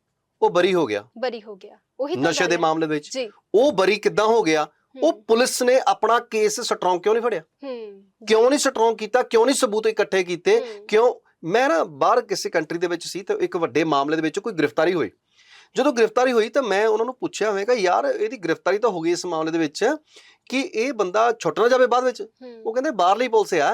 ਉਹ ਬਰੀ ਹੋ ਗਿਆ। ਬਰੀ ਹੋ ਗਿਆ। ਉਹੀ ਤਾਂ ਨਸ਼ੇ ਦੇ। ਮਾਮਲੇ ਵਿੱਚ। ਉਹ ਬਰੀ ਕਿੱਦਾਂ ਹੋ ਗਿਆ? ਉਹ ਪੁਲਿਸ ਨੇ ਆਪਣਾ ਕੇਸ ਸਟਰੋਂਗ ਕਿਉਂ ਨਹੀਂ ਫੜਿਆ? ਹੂੰ। ਕਿਉਂ ਨਹੀਂ ਸਟਰੋਂਗ ਕੀਤਾ? ਕਿਉਂ ਨਹੀਂ ਸਬੂਤ ਇਕੱਠੇ ਕੀਤੇ? ਕਿਉਂ? ਮੈਂ ਨਾ ਬਾਹਰ ਕਿਸੇ ਕੰਟਰੀ ਦੇ ਵਿੱਚ ਸੀ ਤੇ ਇੱਕ ਵੱਡੇ ਮਾਮਲੇ ਦੇ ਵਿੱਚ ਕੋਈ ਗ੍ਰਿਫਤਾਰੀ ਹੋਈ। ਜਦੋਂ ਗ੍ਰਿਫਤਾਰੀ ਹੋਈ ਤਾਂ ਮੈਂ ਉਹਨਾਂ ਨੂੰ ਪੁੱਛਿਆ ਮੈਂ ਕਿਹਾ ਯਾਰ ਇਹਦੀ ਗ੍ਰਿਫਤਾਰੀ ਤਾਂ ਹੋ ਗਈ ਇਸ ਮਾਮਲੇ ਦੇ ਵਿੱਚ ਕਿ ਇਹ ਬੰਦਾ ਛੁੱਟ ਨਾ ਜਾਵੇ ਬਾਅਦ ਵਿੱਚ? ਉਹ ਕਹਿੰਦੇ ਬਾਹਰਲੀ ਪੁਲਿਸ ਆ।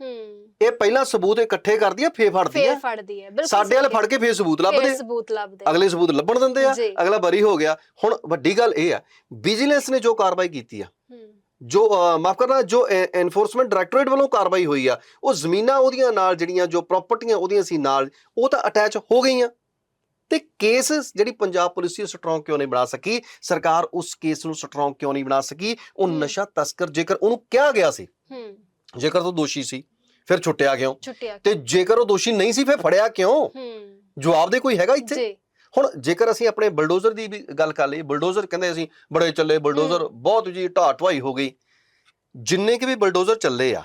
ਹੂੰ। ਇਹ ਪਹਿਲਾਂ ਸਬੂਤ ਇਕੱਠੇ ਕਰਦੀ ਆ ਫੇਰ ਫੜਦੀ ਫੇਰ ਆ ਫੜਦੀ ਹੈ ਬਿਲਕੁਲ ਸਾਡੇ ਵਾਲੇ ਫੜ ਕੇ ਫੇਰ ਸਬੂਤ। ਲੱਭਦੇ ਫੇਰ ਆ। ਸਬੂਤ ਲੱਭਦੇ ਅਗਲੇ ਸਬੂਤ ਲੱਭਣ ਦਿੰਦੇ ਆ। ਅਗਲਾ ਬਰੀ ਹੋ ਗਿਆ। ਹੁਣ ਵੱਡੀ ਗੱਲ ਇਹ ਆ ਵਿਜੀਲੈਂਸ ਨੇ ਜੋ ਕਾਰਵਾਈ ਕੀਤੀ ਆ ਜੋ ਮਾਫ ਕਰਨਾ ਜੋ ਐਨਫੋਰਸਮੈਂਟ ਡਾਇਰੈਕਟੋਰੇਟ ਵੱਲੋਂ ਕਾਰਵਾਈ ਹੋਈ ਆ ਉਹ ਜ਼ਮੀਨਾਂ ਉਹਦੀਆਂ ਨਾਲ ਜਿਹੜੀਆਂ ਜੋ ਪ੍ਰਾਪਰਟੀਆਂ ਉਹਦੀਆਂ ਸੀ ਨਾਲ ਉਹ ਤਾਂ ਅਟੈਚ ਹੋ ਗਈਆਂ। ਤੇ ਕੇਸ ਜਿਹੜੀ ਪੰਜਾਬ ਪੁਲਿਸ ਸੀ ਸਟਰੋਂਗ ਕਿਉਂ ਨਹੀਂ ਬਣਾ ਸਕੀ? ਸਰਕਾਰ ਉਸ ਕੇਸ ਨੂੰ ਸਟਰੋਂਗ ਕਿਉਂ ਨਹੀਂ ਬਣਾ ਸਕੀ? ਉਹ। ਨਸ਼ਾ ਤਸਕਰ ਜੇਕਰ ਉਹਨੂੰ ਕਿਹਾ ਗਿਆ ਸੀ ਹੂੰ। ਜੇਕਰ ਉਹ ਦੋਸ਼ੀ ਸੀ ਫਿਰ ਛੁੱਟਿਆ ਕਿਉਂ? ਤੇ ਜੇਕਰ ਉਹ ਦੋਸ਼ੀ ਨਹੀਂ ਸੀ ਫਿਰ ਫੜਿਆ ਕਿਉਂ? ਹੂੰ। ਜਵਾਬ ਦੇ ਕੋਈ ਹੈਗਾ ਇੱਥੇ? ਜੀ। ਹੁਣ ਜੇਕਰ ਅਸੀਂ ਆਪਣੇ ਬਲਡੋਜ਼ਰ ਦੀ ਵੀ ਗੱਲ ਕਰ ਲਈਏ ਬਲਡੋਜ਼ਰ ਕਹਿੰਦੇ ਅਸੀਂ ਬੜੇ ਚੱਲੇ ਬਲਡੋਜ਼ਰ ਬਹੁਤ ਜੀ ਢਾਹ ਢਵਾਈ ਹੋ ਗਈ। ਜਿੰਨੇ ਕਿ ਵੀ ਬਲਡੋਜ਼ਰ ਚੱਲੇ ਆ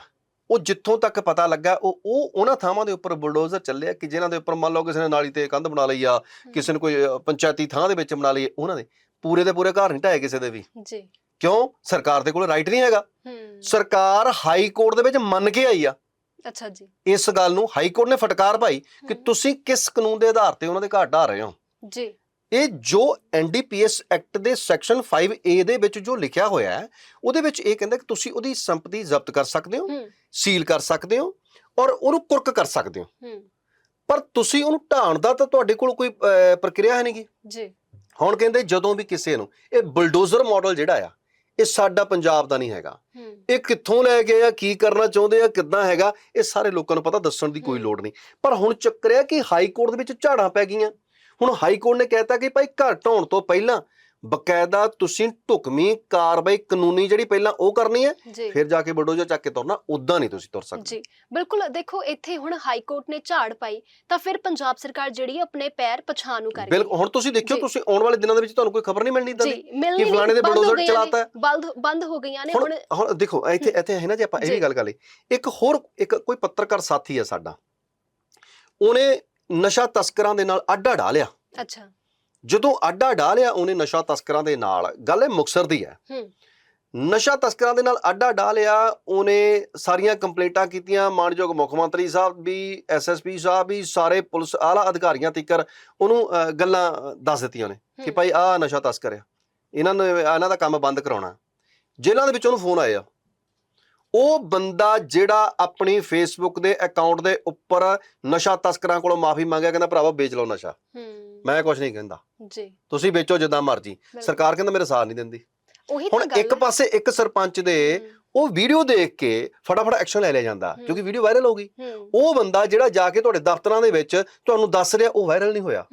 ਉਹ ਜਿੱਥੋਂ ਤੱਕ ਪਤਾ ਲੱਗਾ ਉਹ ਉਹ ਉਹਨਾਂ ਥਾਵਾਂ ਦੇ ਉੱਪਰ ਬਲਡੋਜ਼ਰ ਚੱਲੇ ਆ ਕਿ ਜਿਨ੍ਹਾਂ ਦੇ ਉੱਪਰ ਮੰਨ ਲਓ ਕਿਸੇ ਨੇ ਨਾਲੀ ਤੇ ਕੰਧ ਬਣਾ ਲਈ ਆ ਕਿਸੇ ਨੇ ਕੋਈ ਪੰਚਾਇਤੀ ਥਾਂ ਦੇ ਵਿੱਚ ਬਣਾ ਲਈ ਉਹਨਾਂ ਦੇ ਪੂਰੇ ਦੇ ਪੂਰੇ ਘਰ ਨਹੀਂ ਢਾਏ ਕਿਸੇ ਦੇ ਵੀ। ਜੀ। ਕਿਉਂ? ਸਰਕਾਰ ਦੇ ਕੋਲ ਰਾਈਟ ਨਹੀਂ ਹੈਗਾ। ਸਰਕਾਰ ਹਾਈ ਕੋਰਟ ਦੇ ਵਿੱਚ ਮੰਨ ਕੇ ਆਈ ਆ। ਅੱਛਾ ਜੀ। ਇਸ ਗੱਲ ਨੂੰ ਹਾਈ ਕੋਰਟ ਨੇ ਫਟਕਾਰ ਪਾਈ ਕਿ ਤੁਸੀਂ ਕਿਸ ਕਾਨੂੰਨ ਦੇ ਆਧਾਰ ਤੇ ਉਹਨਾਂ ਦੇ ਘਰ ਢਾ ਰਹੇ ਹੋ। ਜੀ। ਇਹ ਜੋ ਐਨਡੀਪੀਐਸ ਐਕਟ ਦੇ ਸੈਕਸ਼ਨ 5A ਦੇ ਵਿੱਚ ਜੋ ਲਿਖਿਆ ਹੋਇਆ ਹੈ ਉਹਦੇ ਵਿੱਚ ਇਹ ਕਹਿੰਦਾ ਕਿ ਤੁਸੀਂ ਉਹਦੀ ਸੰਪਤੀ ਜ਼ਬਤ ਕਰ ਸਕਦੇ ਹੋ ਸੀਲ ਕਰ ਸਕਦੇ ਹੋ ਔਰ ਉਹਨੂੰ ਕੁਰਕ ਕਰ ਸਕਦੇ ਹੋ। ਪਰ ਤੁਸੀਂ ਉਹਨੂੰ ਢਾਣ ਦਾ ਤਾਂ ਤੁਹਾਡੇ ਕੋਲ ਕੋਈ ਪ੍ਰਕਿਰਿਆ ਹੈ ਨਹੀਂਗੀ। ਜੀ। ਹੁਣ ਕਹਿੰਦੇ ਜਦੋਂ ਵੀ ਕਿਸੇ ਨੂੰ ਇਹ ਬਲਡੋਜ਼ਰ ਮਾਡਲ ਜਿਹੜਾ ਆ ਇਹ ਸਾਡਾ ਪੰਜਾਬ ਦਾ ਨਹੀਂ ਹੈਗਾ। ਇਹ ਕਿੱਥੋਂ ਲੈ ਗਏ ਆ ਕੀ ਕਰਨਾ ਚਾਹੁੰਦੇ ਆ ਕਿੱਦਾਂ ਹੈਗਾ ਇਹ ਸਾਰੇ ਲੋਕਾਂ ਨੂੰ ਪਤਾ ਦੱਸਣ ਦੀ ਕੋਈ। ਲੋੜ ਨਹੀਂ। ਪਰ ਹੁਣ ਚੱਕਰ ਇਹ ਕਿ ਹਾਈ ਕੋਰਟ ਦੇ ਵਿੱਚ ਝਾੜਾਂ ਪੈ ਗਈਆਂ। ਹੁਣ ਹਾਈ ਕੋਰਟ ਨੇ ਕਹਿਤਾ ਕਿ ਭਾਈ ਘਰ ਢਾਉਣ ਤੋਂ ਪਹਿਲਾਂ ਬਕਾਇਦਾ ਤੁਸੀਂ ਢੁਕਵੀਂ ਕਾਰਵਾਈ ਕਾਨੂੰਨੀ ਜਿਹੜੀ ਪਹਿਲਾਂ ਉਹ ਕਰਨੀ ਹੈ ਫਿਰ ਜਾ ਕੇ ਬਲਡੋਜ਼ਰ ਚੱਕ ਕੇ ਤੁਰਨਾ ਉਦਾਂ ਨਹੀਂ ਤੁਸੀਂ ਤੁਰ ਸਕਦੇ। ਜੀ ਬਿਲਕੁਲ ਦੇਖੋ ਇੱਥੇ ਹੁਣ ਹਾਈ ਕੋਰਟ ਨੇ ਝਾੜ ਪਾਈ ਤਾਂ ਫਿਰ ਪੰਜਾਬ ਸਰਕਾਰ ਜਿਹੜੀ ਆਪਣੇ ਪੈਰ ਪਛਾਣ ਨੂੰ ਕਰ ਗਈ। ਬਿਲਕੁਲ ਹੁਣ ਤੁਸੀਂ ਦੇਖਿਓ। ਤੁਸੀਂ ਆਉਣ ਵਾਲੇ ਦਿਨਾਂ ਦੇ ਵਿੱਚ ਤੁਹਾਨੂੰ ਕੋਈ ਖਬਰ ਨਹੀਂ ਮਿਲਣੀ ਇਦਾਂ ਦੀ? ਕਿ ਫਲਾਣੇ ਦੇ ਗਈਆਂ ਚਲਾਤਾ। ਬੰਦ ਬੰਦ ਹੋ ਗਈਆਂ ਨੇ ਹੁਣ ਹੁਣ ਦੇਖੋ ਇੱਥੇ ਇੱਥੇ ਹੈ ਨਾ ਜੇ ਆਪਾਂ ਇਹ। ਵੀ ਗੱਲ ਕਰ ਲਈ ਇੱਕ ਹੋਰ ਇੱਕ ਕੋਈ ਪੱਤਰਕਾਰ ਸਾਥੀ ਹੈ ਸਾਡਾ। ਉਹਨੇ ਨਸ਼ਾ ਤਸਕਰਾਂ ਦੇ ਨਾਲ ਆਡਾ ਢਾ ਲਿਆ। ਅੱਛਾ। ਜਦੋਂ ਆਡਾ ਢਾ ਲਿਆ ਉਹਨੇ ਨਸ਼ਾ ਤਸਕਰਾਂ ਦੇ ਨਾਲ। ਗੱਲ ਇਹ ਮੁਕਸਰ ਦੀ ਹੈ। ਹੂੰ। ਨਸ਼ਾ ਤਸਕਰਾਂ ਦੇ ਨਾਲ ਆਡਾ ਢਾ ਲਿਆ ਉਹਨੇ ਸਾਰੀਆਂ ਕੰਪਲੇਂਟਾਂ ਕੀਤੀਆਂ। ਮਾਨਯੋਗ ਮੁੱਖ ਮੰਤਰੀ ਸਾਹਿਬ ਵੀ ਐਸਐਸਪੀ ਸਾਹਿਬ ਵੀ ਸਾਰੇ ਪੁਲਿਸ ਆਲਾ ਅਧਿਕਾਰੀਆਂ ਤੀਕਰ ਉਹਨੂੰ ਗੱਲਾਂ ਦੱਸ ਦਿੱਤੀਆਂ ਨੇ ਕਿ। ਭਾਈ ਆਹ ਨਸ਼ਾ ਤਸਕਰ ਆ ਇਹਨਾਂ ਨੇ ਇਹਨਾਂ ਦਾ ਕੰਮ ਬੰਦ ਕਰਾਉਣਾ। ਜੇਲ੍ਹਾਂ ਦੇ ਵਿੱਚ ਉਹਨੂੰ ਫੋਨ ਆਏ ਆ ਉਹ ਬੰਦਾ ਜਿਹੜਾ ਆਪਣੀ ਫੇਸਬੁੱਕ ਦੇ ਅਕਾਊਂਟ ਦੇ ਉੱਪਰ ਨਸ਼ਾ ਤਸਕਰਾਂ ਕੋਲੋਂ ਮਾਫੀ ਮੰਗਿਆ ਕਹਿੰਦਾ ਭਰਾਵਾ ਵੇਚ ਲਓ ਨਸ਼ਾ। ਮੈਂ ਕੁਝ ਨਹੀਂ ਕਹਿੰਦਾ। ਜੀ। ਤੁਸੀਂ ਵੇਚੋ ਜਿੱਦਾਂ ਮਰਜ਼ੀ। ਸਰਕਾਰ ਕਹਿੰਦਾ ਮੇਰੇ ਸਾਥ ਨਹੀਂ ਦਿੰਦੀ। ਹੁਣ ਇੱਕ। ਪਾਸੇ ਇੱਕ ਸਰਪੰਚ ਦੇ ਉਹ ਵੀਡੀਓ ਦੇਖ ਕੇ ਫਟਾਫਟ ਐਕਸ਼ਨ ਲੈ ਲਿਆ ਜਾਂਦਾ। ਕਿਉਂਕਿ ਵੀਡੀਓ ਵਾਇਰਲ ਹੋ ਗਈ। ਉਹ ਬੰਦਾ ਜਿਹੜਾ ਜਾ ਕੇ ਤੁਹਾਡੇ ਦਫ਼ਤਰਾਂ ਦੇ ਵਿੱਚ ਤੁਹਾਨੂੰ ਦੱਸ ਰਿਹਾ ਉਹ ਵਾਇਰਲ ਨਹੀਂ ਹੋਇਆ।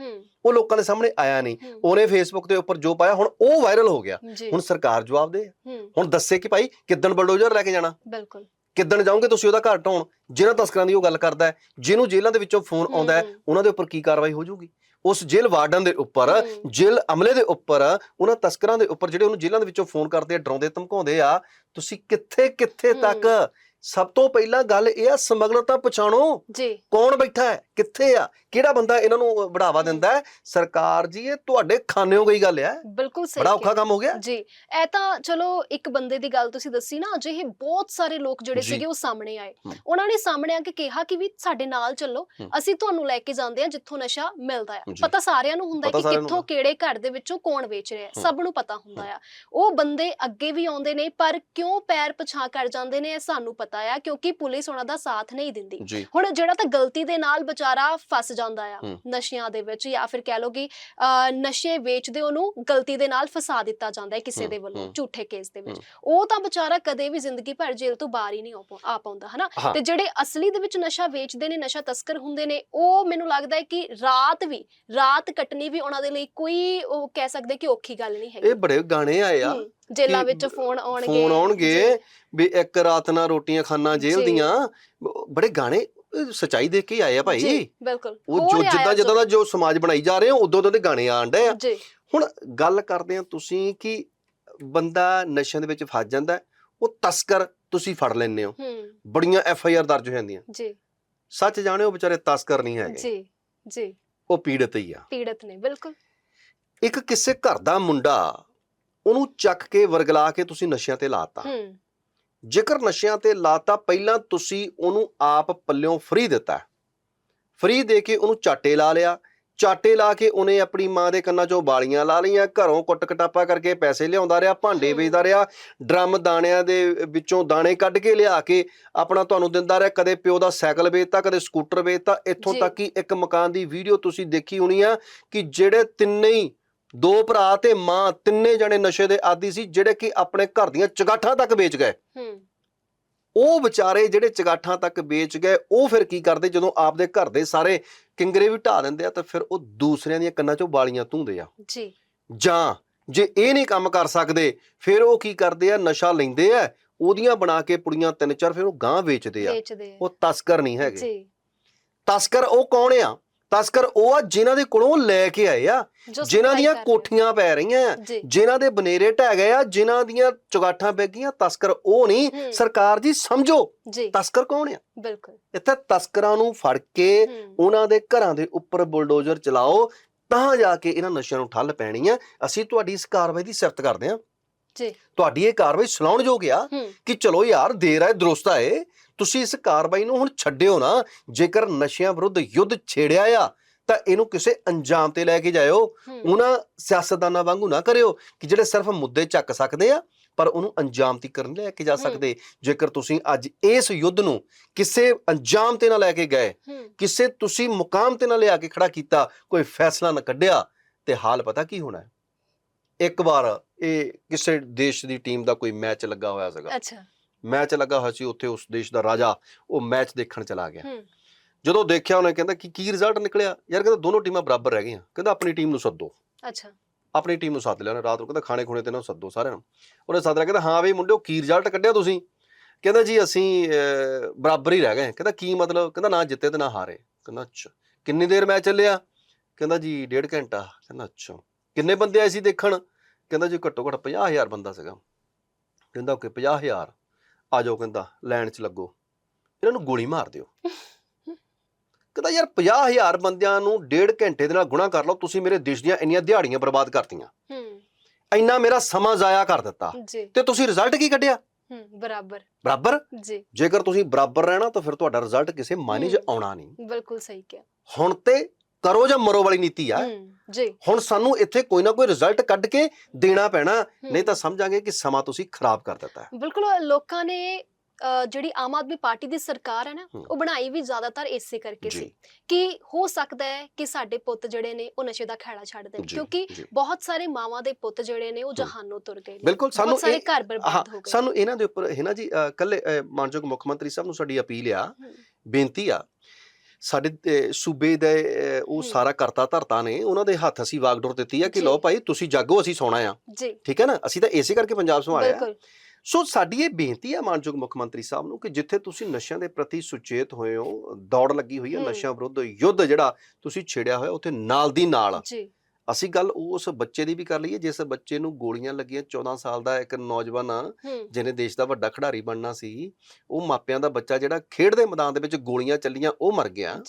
ਉਹ ਲੋਕਾਂ ਦੇ ਸਾਹਮਣੇ ਆਇਆ ਨਹੀਂ। ਉਹਨੇ ਫੇਸਬੁੱਕ ਦੇ ਉੱਪਰ ਜੋ ਪਾਇਆ ਹੁਣ ਉਹ ਵਾਇਰਲ ਹੋ ਗਿਆ। ਹੁਣ ਸਰਕਾਰ ਜਵਾਬ ਦੇ। ਹੁਣ ਦੱਸੇ ਕਿ ਭਾਈ ਕਿੱਦਣ ਬਲਡੋਜ਼ਰ ਲੈ ਕੇ ਜਾਣਾ। ਬਿਲਕੁਲ। ਕਿੱਦਣ ਜਾਓਗੇ ਤੁਸੀਂ ਉਹਦਾ ਘਰ ਢਾਉਣ। ਜਿਹਨਾਂ ਤਸਕਰਾਂ ਦੀ ਉਹ ਗੱਲ ਕਰਦਾ ਹੈ ਜਿਹਨੂੰ ਜੇਲ੍ਹਾਂ ਦੇ ਵਿੱਚੋਂ ਫੋਨ ਆਉਂਦਾ ਉਹਨਾਂ ਦੇ ਉੱਪਰ ਕੀ ਕਾਰਵਾਈ ਹੋ ਜਾਊਗੀ? ਉਸ ਜੇਲ੍ਹ ਵਾਰਡਨ ਦੇ ਉੱਪਰ ਜੇਲ੍ਹ ਅਮਲੇ ਦੇ ਉੱਪਰ ਉਹਨਾਂ ਤਸਕਰਾਂ ਦੇ ਉੱਪਰ ਜਿਹੜੇ ਉਹਨੂੰ ਜੇਲ੍ਹਾਂ ਦੇ ਵਿੱਚੋਂ ਫੋਨ ਕਰਦੇ ਆ ਡਰਾਉਂਦੇ ਧਮਕਾਉਂਦੇ ਆ ਤੁਸੀਂ ਕਿੱਥੇ ਕਿੱਥੇ ਤੱਕ? ਸਭ ਤੋਂ ਪਹਿਲਾਂ ਗੱਲ ਇਹ ਆ ਸਮਗਲਰ ਤਾਂ ਪਛਾਣੋ। ਜੀ। ਕੌਣ ਬੈਠਾ ਹੈ? ਕਿੱਥੇ ਆ? ਕਿਹੜਾ ਬੰਦਾ ਇਹਨਾਂ ਨੂੰ ਬੜਾਵਾ। ਦਿੰਦਾ ਹੈ ਸਰਕਾਰ ਜੀ ਇਹ ਤੁਹਾਡੇ ਖਾਨਿਓ ਗਈ ਗੱਲ ਹੈ ਬਿਲਕੁਲ ਸਹੀ ਬੜਾ। ਔਖਾ ਕੰਮ ਹੋ ਗਿਆ ਜੀ ਇਹ ਤਾਂ ਚਲੋ ਇੱਕ ਬੰਦੇ ਦੀ ਗੱਲ ਤੁਸੀਂ ਦੱਸੀ ਨਾ ਅਜਿਹੇ ਬਹੁਤ ਸਾਰੇ ਲੋਕ ਜਿਹੜੇ। ਸੀਗੇ ਉਹ ਸਾਹਮਣੇ ਆਏ। ਉਹਨਾਂ ਨੇ ਸਾਹਮਣੇ ਆ ਕੇ ਕਿਹਾ ਕਿ ਵੀ ਸਾਡੇ ਨਾਲ ਚੱਲੋ। ਅਸੀਂ ਤੁਹਾਨੂੰ ਲੈ ਕੇ ਜਾਂਦੇ ਆ ਜਿੱਥੋਂ ਨਸ਼ਾ ਮਿਲਦਾ ਆ। ਪਤਾ ਸਾਰਿਆਂ ਨੂੰ ਹੁੰਦਾ ਕਿ ਕਿੱਥੋਂ। ਕਿਹੜੇ ਘਰ ਦੇ ਵਿੱਚੋਂ ਕੌਣ ਵੇਚ ਰਿਹਾ। ਸਭ ਨੂੰ ਪਤਾ ਹੁੰਦਾ ਆ ਉਹ ਬੰਦੇ ਅੱਗੇ ਵੀ ਆਉਂਦੇ ਨੇ ਪਰ ਕਿਉਂ ਪੈਰ ਪਛਾਣ ਕਰ ਜਾਂਦੇ ਨੇ ਇਹ ਸਾਨੂੰ ਪਤਾ ਆ ਕਿਉਂਕਿ ਪੁਲਿਸ ਉਹਨਾਂ ਦਾ ਸਾਥ ਨਹੀਂ ਦਿੰਦੀ ਹੁਣ ਜਿਹੜਾ ਤਾਂ ਗਲਤੀ ਦੇ ਨਾਲ ਵਿਚਾਰਾ ਫਸ ਜਾਂਦਾ ਆ। ਨਸ਼ਿਆਂ ਦੇ ਵਿੱਚ ਜਾਂ ਫਿਰ ਕਹਿ ਲਓ ਕਿ ਨਸ਼ੇ ਵੇਚਦੇ ਉਹਨੂੰ ਗਲਤੀ ਦੇ ਨਾਲ ਫਸਾ ਦਿੱਤਾ ਜਾਂਦਾ ਹੈ ਕਿਸੇ ਦੇ ਵੱਲੋਂ। ਝੂਠੇ ਕੇਸ ਦੇ ਵਿੱਚ। ਉਹ ਤਾਂ ਵਿਚਾਰਾ ਕਦੇ ਵੀ ਜ਼ਿੰਦਗੀ ਭਰ ਜੇਲ੍ਹ ਤੋਂ ਬਾਹਰ ਹੀ ਨਹੀਂ ਆ ਪਾਉਂਦਾ ਹਨਾ? ਹਾਂ। ਤੇ ਜਿਹੜੇ ਅਸਲੀ ਦੇ ਵਿੱਚ ਨਸ਼ਾ ਵੇਚਦੇ ਨੇ ਨਸ਼ਾ ਤਸਕਰ ਹੁੰਦੇ ਨੇ ਉਹ ਮੈਨੂੰ ਲੱਗਦਾ ਹੈ ਕਿ ਰਾਤ ਵੀ ਰਾਤ ਕੱਟਣੀ ਵੀ ਉਹਨਾਂ ਦੇ ਲਈ ਕੋਈ ਉਹ ਕਹਿ ਸਕਦੇ ਕਿ ਔਖੀ ਗੱਲ ਨਹੀਂ ਹੈਗੀ। ਇਹ ਬੜੇ ਗਾਣੇ ਆਏ ਆ ਕਿ ਵਿੱਚ ਫੋਨ ਆਉਣਗੇ। ਫੋਨ ਆਉਣਗੇ ਵੀ ਇੱਕ ਰਾਤ ਨਾਲ ਰੋਟੀਆਂ ਖਾਣਾ ਜੇਲ੍ਹ। ਦੀਆਂ। ਬੜੇ ਗਾਣੇ ਸੱਚਾਈ ਦੇਖ ਕੇ ਹੀ ਆਏ ਆ ਭਾਈ। ਜੀ, ਬਿਲਕੁਲ। ਉਹ ਜੋ ਜਿੱਦਾਂ ਜਿੱਦਾਂ ਦਾ ਜੋ ਸਮਾਜ ਬਣਾਈ ਜਾ ਰਹੇ ਹੋ ਉਦੋਂ ਉਦੋਂ ਦੇ ਗਾਣੇ ਆਣ ਡਏ ਆ। ਜੀ। ਹੁਣ ਗੱਲ ਕਰਦੇ ਆ ਤੁਸੀਂ ਕਿ ਬੰਦਾ ਨਸ਼ਿਆਂ ਦੇ ਵਿੱਚ ਫਸ ਜਾਂਦਾ ਉਹ ਤਸਕਰ ਤੁਸੀਂ ਫੜ ਲੈਂਦੇ ਹੋ। ਹੂੰ। ਬੜੀਆਂ ਐਫ ਆਈ ਆਰ ਦਰਜ ਹੋ ਜਾਂਦੀਆਂ। ਜੀ। ਸੱਚ ਜਾਣਿਓ ਵਿਚਾਰੇ ਤਸਕਰ ਨਹੀਂ ਹੈਗੇ। ਜੀ ਜੀ। ਉਹ ਪੀੜਤ ਹੀ ਆ। ਪੀੜਤ ਨੇ ਬਿਲਕੁਲ। ਇੱਕ ਕਿਸੇ ਘਰ ਦਾ ਮੁੰਡਾ ਉਹਨੂੰ ਚੱਕ ਕੇ ਵਰਗਲਾ ਕੇ ਤੁਸੀਂ ਨਸ਼ਿਆਂ ਤੇ ਲਾਤਾ ਹੂੰ। ਜੇਕਰ ਨਸ਼ਿਆਂ ਤੇ ਲਾਤਾ ਪਹਿਲਾਂ ਤੁਸੀਂ ਉਹਨੂੰ ਆਪ ਪੱਲਿਓਂ ਫ੍ਰੀ ਦਿੱਤਾ। ਫ੍ਰੀ ਦੇ ਕੇ ਉਹਨੂੰ ਚਾਟੇ ਲਾ ਲਿਆ। ਚਾਟੇ ਲਾ ਕੇ ਉਹਨੇ ਆਪਣੀ ਮਾਂ ਦੇ ਕੰਨਾਂ 'ਚੋਂ ਬਾਲੀਆਂ ਲਾ ਲਈਆਂ। ਘਰੋਂ ਕੁੱਟ ਕਟਾਪਾ ਕਰਕੇ ਪੈਸੇ ਲਿਆਉਂਦਾ ਰਿਹਾ ਭਾਂਡੇ। ਵੇਚਦਾ ਰਿਹਾ ਡਰਮ ਦਾਣਿਆਂ ਦੇ ਵਿੱਚੋਂ ਦਾਣੇ ਕੱਢ ਕੇ ਲਿਆ ਕੇ ਆਪਣਾ ਤੁਹਾਨੂੰ ਦਿੰਦਾ ਰਿਹਾ। ਕਦੇ ਪਿਓ ਦਾ ਸਾਈਕਲ ਵੇਚਤਾ ਕਦੇ ਸਕੂਟਰ ਵੇਚਤਾ। ਇੱਥੋਂ। ਤੱਕ ਕਿ ਇੱਕ ਮਕਾਨ ਦੀ ਵੀਡੀਓ ਤੁਸੀਂ ਦੇਖੀ ਹੋਣੀ ਆ ਕਿ ਜਿਹੜੇ ਤਿੰਨੇ ਹੀ ਦੋ ਭਰਾ ਤੇ ਮਾਂ ਤਿੰਨੇ ਜਣੇ ਨਸ਼ੇ ਦੇ ਆਦੀ ਸੀ ਜਿਹੜੇ ਕਿ ਆਪਣੇ ਘਰ ਦੀਆਂ ਚਗਾਠਾਂ ਤੱਕ ਵੇਚ ਗਏ। ਹੂੰ। ਉਹ ਵਿਚਾਰੇ ਜਿਹੜੇ ਚਗਾਠਾਂ ਤੱਕ ਵੇਚ ਗਏ ਉਹ ਫਿਰ ਕੀ ਕਰਦੇ? ਜਦੋਂ ਆਪਦੇ ਘਰ ਦੇ ਸਾਰੇ ਕਿੰਗਰੇ ਵੀ ਢਾ ਦਿੰਦੇ ਆ ਤਾਂ ਫਿਰ ਉਹ ਦੂਸਰਿਆਂ ਦੀਆਂ ਕੰਨਾਂ 'ਚੋਂ ਬਾਲੀਆਂ ਧੂੰਦੇ ਆ। ਜੀ। ਜਾਂ ਜੇ ਇਹ ਨਹੀਂ ਕੰਮ ਕਰ ਸਕਦੇ ਫਿਰ ਉਹ ਕੀ ਕਰਦੇ ਆ? ਨਸ਼ਾ ਲੈਂਦੇ ਆ ਉਹਦੀਆਂ ਬਣਾ ਕੇ ਪੁੜੀਆਂ ਤਿੰਨ ਚਾਰ ਫਿਰ ਉਹ ਗਾਂ ਵੇਚਦੇ ਆ। ਵੇਚਦੇ ਆ। ਉਹ ਤਸਕਰ ਨਹੀਂ ਹੈਗੇ। ਜੀ। ਤਸਕਰ ਉਹ ਕੌਣ ਆ? ਤਸਕਰ ਉਹ ਆ ਜਿਨ੍ਹਾਂ ਦੇ ਕੋਲੋਂ ਲੈ ਕੇ ਆਏ ਆ ਜਿਨ੍ਹਾਂ ਦੀਆਂ ਕੋਠੀਆਂ ਪੈ ਰਹੀਆਂ ਆ ਆ। ਜਿਨ੍ਹਾਂ ਦੇ ਬਨੇਰੇ ਢਹਿ ਗਏ ਆ ਜਿਨ੍ਹਾਂ ਦੀਆਂ ਚੁਗਾਠਾਂ ਪੈ ਗਈਆਂ ਤਸਕਰ ਉਹ ਨਹੀਂ ਸਰਕਾਰ ਜੀ ਸਮਝੋ ਤਸਕਰ ਕੌਣ ਆ? ਬਿਲਕੁਲ। ਇੱਥੇ ਤਸਕਰਾਂ ਨੂੰ ਫੜ ਕੇ ਉਹਨਾਂ ਦੇ ਘਰਾਂ ਦੇ ਉੱਪਰ ਬੁਲਡੋਜ਼ਰ ਚਲਾਓ ਤਾਂ ਜਾ ਕੇ ਇਹਨਾਂ ਨਸ਼ਿਆਂ ਨੂੰ ਠੱਲ ਪੈਣੀ ਆ। ਅਸੀਂ ਤੁਹਾਡੀ ਇਸ ਕਾਰਵਾਈ ਦੀ ਸਿਫਤ ਕਰਦੇ ਹਾਂ ਜੀ। ਤੁਹਾਡੀ ਇਹ ਕਾਰਵਾਈ ਸੁਣਾਉਣਯੋਗ ਆ ਕਿ ਚਲੋ ਯਾਰ ਦੇਰ ਹੈ ਦਰੁਸਤ ਹੈ ਤੁਸੀਂ ਇਸ ਕਾਰਵਾਈ ਨੂੰ ਹੁਣ ਛੱਡਿਓ ਨਾ ਜੇਕਰ ਨਸ਼ਿਆਂ ਵਿਰੁੱਧ ਯੁੱਧ ਛੇੜਿਆ ਆ ਤਾਂ ਇਹਨੂੰ ਕਿਸੇ ਅੰਜਾਮ ਤੇ ਲੈ ਕੇ ਜਾਇਓ। ਉਹਨਾਂ ਸਿਆਸਤਦਾਨਾਂ ਵਾਂਗੂ ਨਾ ਕਰਿਓ ਕਿ ਜਿਹੜੇ ਸਿਰਫ ਮੁੱਦੇ ਚੱਕ ਸਕਦੇ ਆ ਪਰ ਉਹਨੂੰ ਅੰਜਾਮ ਤੱਕ ਨਹੀਂ ਲੈ ਕੇ ਜਾ। ਸਕਦੇ। ਜੇਕਰ ਤੁਸੀਂ ਅੱਜ ਇਸ ਯੁੱਧ ਨੂੰ ਕਿਸੇ ਅੰਜਾਮ ਤੇ ਨਾ ਲੈ ਕੇ ਗਏ ਕਿਸੇ ਤੁਸੀਂ ਮੁਕਾਮ ਤੇ ਨਾ ਲਿਆ ਕੇ ਖੜਾ ਕੀਤਾ ਕੋਈ ਫੈਸਲਾ ਨਾ ਕੱਢਿਆ ਤੇ ਹਾਲ ਪਤਾ ਕੀ ਹੋਣਾ ਹੈ? ਇੱਕ ਵਾਰ ਇਹ ਕਿਸੇ ਦੇਸ਼ ਦੀ ਟੀਮ ਦਾ ਕੋਈ ਮੈਚ ਲੱਗਾ ਹੋਇਆ ਸੀਗਾ। ਅੱਛਾ। ਮੈਚ ਲੱਗਾ ਹੋਇਆ ਸੀ ਉੱਥੇ ਉਸ ਦੇਸ਼ ਦਾ ਰਾਜਾ ਉਹ ਮੈਚ ਦੇਖਣ ਚਲਾ ਗਿਆ। ਜਦੋਂ ਦੇਖਿਆ ਉਹਨੇ ਕਹਿੰਦਾ ਕਿ ਕੀ ਰਿਜ਼ਲਟ ਨਿਕਲਿਆ? ਯਾਰ ਕਹਿੰਦਾ ਦੋਨੋਂ ਟੀਮਾਂ ਬਰਾਬਰ ਰਹਿ ਗਈਆਂ। ਕਹਿੰਦਾ ਆਪਣੀ ਟੀਮ ਨੂੰ ਸੱਦੋ। ਅੱਛਾ। ਆਪਣੀ ਟੀਮ ਨੂੰ ਸੱਦ ਲਿਆ ਉਹਨੇ। ਰਾਤ ਨੂੰ ਕਹਿੰਦਾ ਖਾਣੇ ਖੁਣੇ ਤੇ ਨਾ ਸੱਦੋ ਸਾਰਿਆਂ ਨੂੰ। ਉਹਨੇ ਸੱਦ ਲਿਆ ਕਹਿੰਦਾ ਹਾਂ ਬਈ ਮੁੰਡਿਓ ਕੀ ਰਿਜ਼ਲਟ ਕੱਢਿਆ ਤੁਸੀਂ? ਕਹਿੰਦਾ ਜੀ ਅਸੀਂ ਬਰਾਬਰ ਹੀ ਰਹਿ ਗਏ ਕਹਿੰਦਾ ਕੀ ਮਤਲਬ? ਕਹਿੰਦਾ ਨਾ ਜਿੱਤੇ ਤੇ ਨਾ ਹਾਰੇ। ਕਹਿੰਦਾ ਅੱਛਾ। ਕਿੰਨੀ ਦੇਰ ਮੈਚ ਚੱਲਿਆ? ਕਹਿੰਦਾ ਜੀ ਡੇਢ ਘੰਟਾ। ਕਹਿੰਦਾ ਅੱਛਾ। ਕਿੰਨੇ ਬੰਦੇ ਆਏ ਸੀ ਦੇਖਣ? ਕਹਿੰਦਾ ਜੀ ਘੱਟੋ ਘੱਟ 50000 ਬੰਦਾ ਸੀਗਾ। ਕਹਿੰਦਾ ਓਕੇ 50000 ਆ ਜਾਓ ਕਹਿੰਦਾ ਲਾਈਨ 'ਚ ਲੱਗੋ। ਇਹਨਾਂ ਨੂੰ ਗੋਲੀ ਮਾਰ ਦਿਓ। ਕਹਿੰਦਾ ਯਾਰ 50000 ਬੰਦਿਆਂ ਨੂੰ ਡੇਢ ਘੰਟੇ ਦੇ ਨਾਲ ਗੁਣਾ ਕਰ ਲਓ ਤੁਸੀਂ ਮੇਰੇ ਦੇਸ਼ ਦੀਆਂ ਇੰਨੀਆਂ ਦਿਹਾੜੀਆਂ ਬਰਬਾਦ ਕਰਤੀਆਂ। ਹੂੰ। ਇੰਨਾ ਮੇਰਾ ਸਮਾਂ ਜ਼ਾਇਆ ਕਰ ਦਿੱਤਾ। ਤੇ ਤੁਸੀਂ ਰਿਜ਼ਲਟ ਕੀ ਕੱਢਿਆ? ਹੂੰ ਬਰਾਬਰ। ਬਰਾਬਰ? ਜੀ। ਜੇਕਰ ਤੁਸੀਂ ਬਰਾਬਰ ਰਹਿਣਾ ਤਾਂ ਫਿਰ ਤੁਹਾਡਾ ਰਿਜ਼ਲਟ ਕਿਸੇ ਮਾਇਨੇ 'ਚ। ਆਉਣਾ ਨਹੀਂ। ਬਿਲਕੁਲ ਸਹੀ ਕਿਹਾ। ਹੁਣ ਤੇ ਕਰੋ ਜਾਂ ਮਰੋ ਵਾਲੀ ਨੀਤੀ ਆ ਜੀ ਹੁਣ ਸਾਨੂੰ ਇੱਥੇ ਕੋਈ ਨਾ ਕੋਈ ਰਿਜ਼ਲਟ ਕੱਢ ਕੇ ਦੇਣਾ ਪੈਣਾ। ਨਹੀਂ ਤਾਂ ਸਮਝਾਂਗੇ ਕਿ ਸਮਾਂ ਤੁਸੀਂ ਖਰਾਬ ਕਰ ਦਿੱਤਾ ਹੈ ਬਿਲਕੁਲ ਲੋਕਾਂ ਨੇ ਜਿਹੜੀ ਆਮ ਆਦਮੀ ਪਾਰਟੀ ਦੀ ਸਰਕਾਰ ਹੈ ਨਾ। ਉਹ ਬਣਾਈ ਵੀ ਜ਼ਿਆਦਾਤਰ ਇਸੇ ਕਰਕੇ। ਸੀ ਕਿ ਹੋ ਸਕਦਾ ਹੈ ਕਿ ਸਾਡੇ ਪੁੱਤ ਜਿਹੜੇ ਨੇ ਉਹ ਨਸ਼ੇ ਦਾ ਖਹਿੜਾ ਛੱਡ ਦੇਣ ਕਿਉਂਕਿ। ਬਹੁਤ ਸਾਰੇ ਮਾਵਾਂ ਦੇ ਪੁੱਤ ਜਿਹੜੇ ਨੇ ਉਹ ਜਹਾਨੋਂ ਤੁਰ ਗਏ ਬਿਲਕੁਲ ਸਾਨੂੰ ਸਾਰੇ ਘਰ ਬਰਬਾਦ ਹੋ ਗਏ ਸਾਨੂੰ ਇਹਨਾਂ ਦੇ ਉੱਪਰ ਹੈ ਨਾ ਜੀ ਕੱਲੇ ਮਾਨਯੋਗ ਮੁੱਖ ਮੰਤਰੀ ਸਾਹਿਬ ਨੂੰ ਸਾਡੀ ਅਪੀਲ ਆ ਬੇਨਤੀ ਆ ਸਾਡੇ ਸੂਬੇ ਦੇ ਅ, ਉਹ। ਸਾਰਾ ਕਰਤਾ ਧਰਤਾ ਨੇ ਉਹਨਾਂ ਦੇ ਹੱਥ ਅਸੀਂ ਵਾਗਡੋਰ ਦਿੱਤੀ ਆ ਕਿ ਜੀ। ਲਓ ਭਾਈ ਤੁਸੀਂ ਜਾਗੋ ਅਸੀਂ ਸੌਣਾ ਆ ਜੀ ਠੀਕ ਹੈ ਨਾ ਅਸੀਂ ਤਾਂ ਇਸੇ ਕਰਕੇ ਪੰਜਾਬ ਸੰਭਾਲਿਆ ਬਿਲਕੁਲ ਸੋ ਸਾਡੀ ਇਹ ਬੇਨਤੀ ਹੈ ਮਾਨਯੋਗ ਮੁੱਖ ਮੰਤਰੀ ਸਾਹਿਬ ਨੂੰ ਕਿ ਜਿੱਥੇ ਤੁਸੀਂ ਨਸ਼ਿਆਂ ਦੇ ਪ੍ਰਤੀ ਸੁਚੇਤ ਹੋਏ ਹੋ ਦੌੜ ਲੱਗੀ ਹੋਈ ਹੈ ਹੂੰ। ਨਸ਼ਿਆਂ ਵਿਰੁੱਧ ਯੁੱਧ ਜਿਹੜਾ ਤੁਸੀਂ ਛੇੜਿਆ ਹੋਇਆ ਉੱਥੇ ਨਾਲ ਦੀ ਨਾਲ ਜੀ ਅਸੀਂ ਗੱਲ ਉਸ ਬੱਚੇ ਦੀ ਵੀ ਕਰ ਲਈਏ ਜਿਸ ਬੱਚੇ ਨੂੰ ਗੋਲੀਆਂ ਲੱਗੀਆਂ 14 ਸਾਲ ਦਾ ਇੱਕ ਨੌਜਵਾਨ ਆ ਜਿਹਨੇ ਦੇਸ਼ ਦਾ ਵੱਡਾ ਖਿਡਾਰੀ ਬਣਨਾ ਸੀ ਉਹ ਮਾਪਿਆਂ ਦਾ ਬੱਚਾ ਜਿਹੜਾ ਖੇਡ ਦੇ ਮੈਦਾਨ ਦੇ ਵਿੱਚ ਗੋਲੀਆਂ ਚੱਲੀਆਂ ਉਹ ਮਰ ਗਿਆ।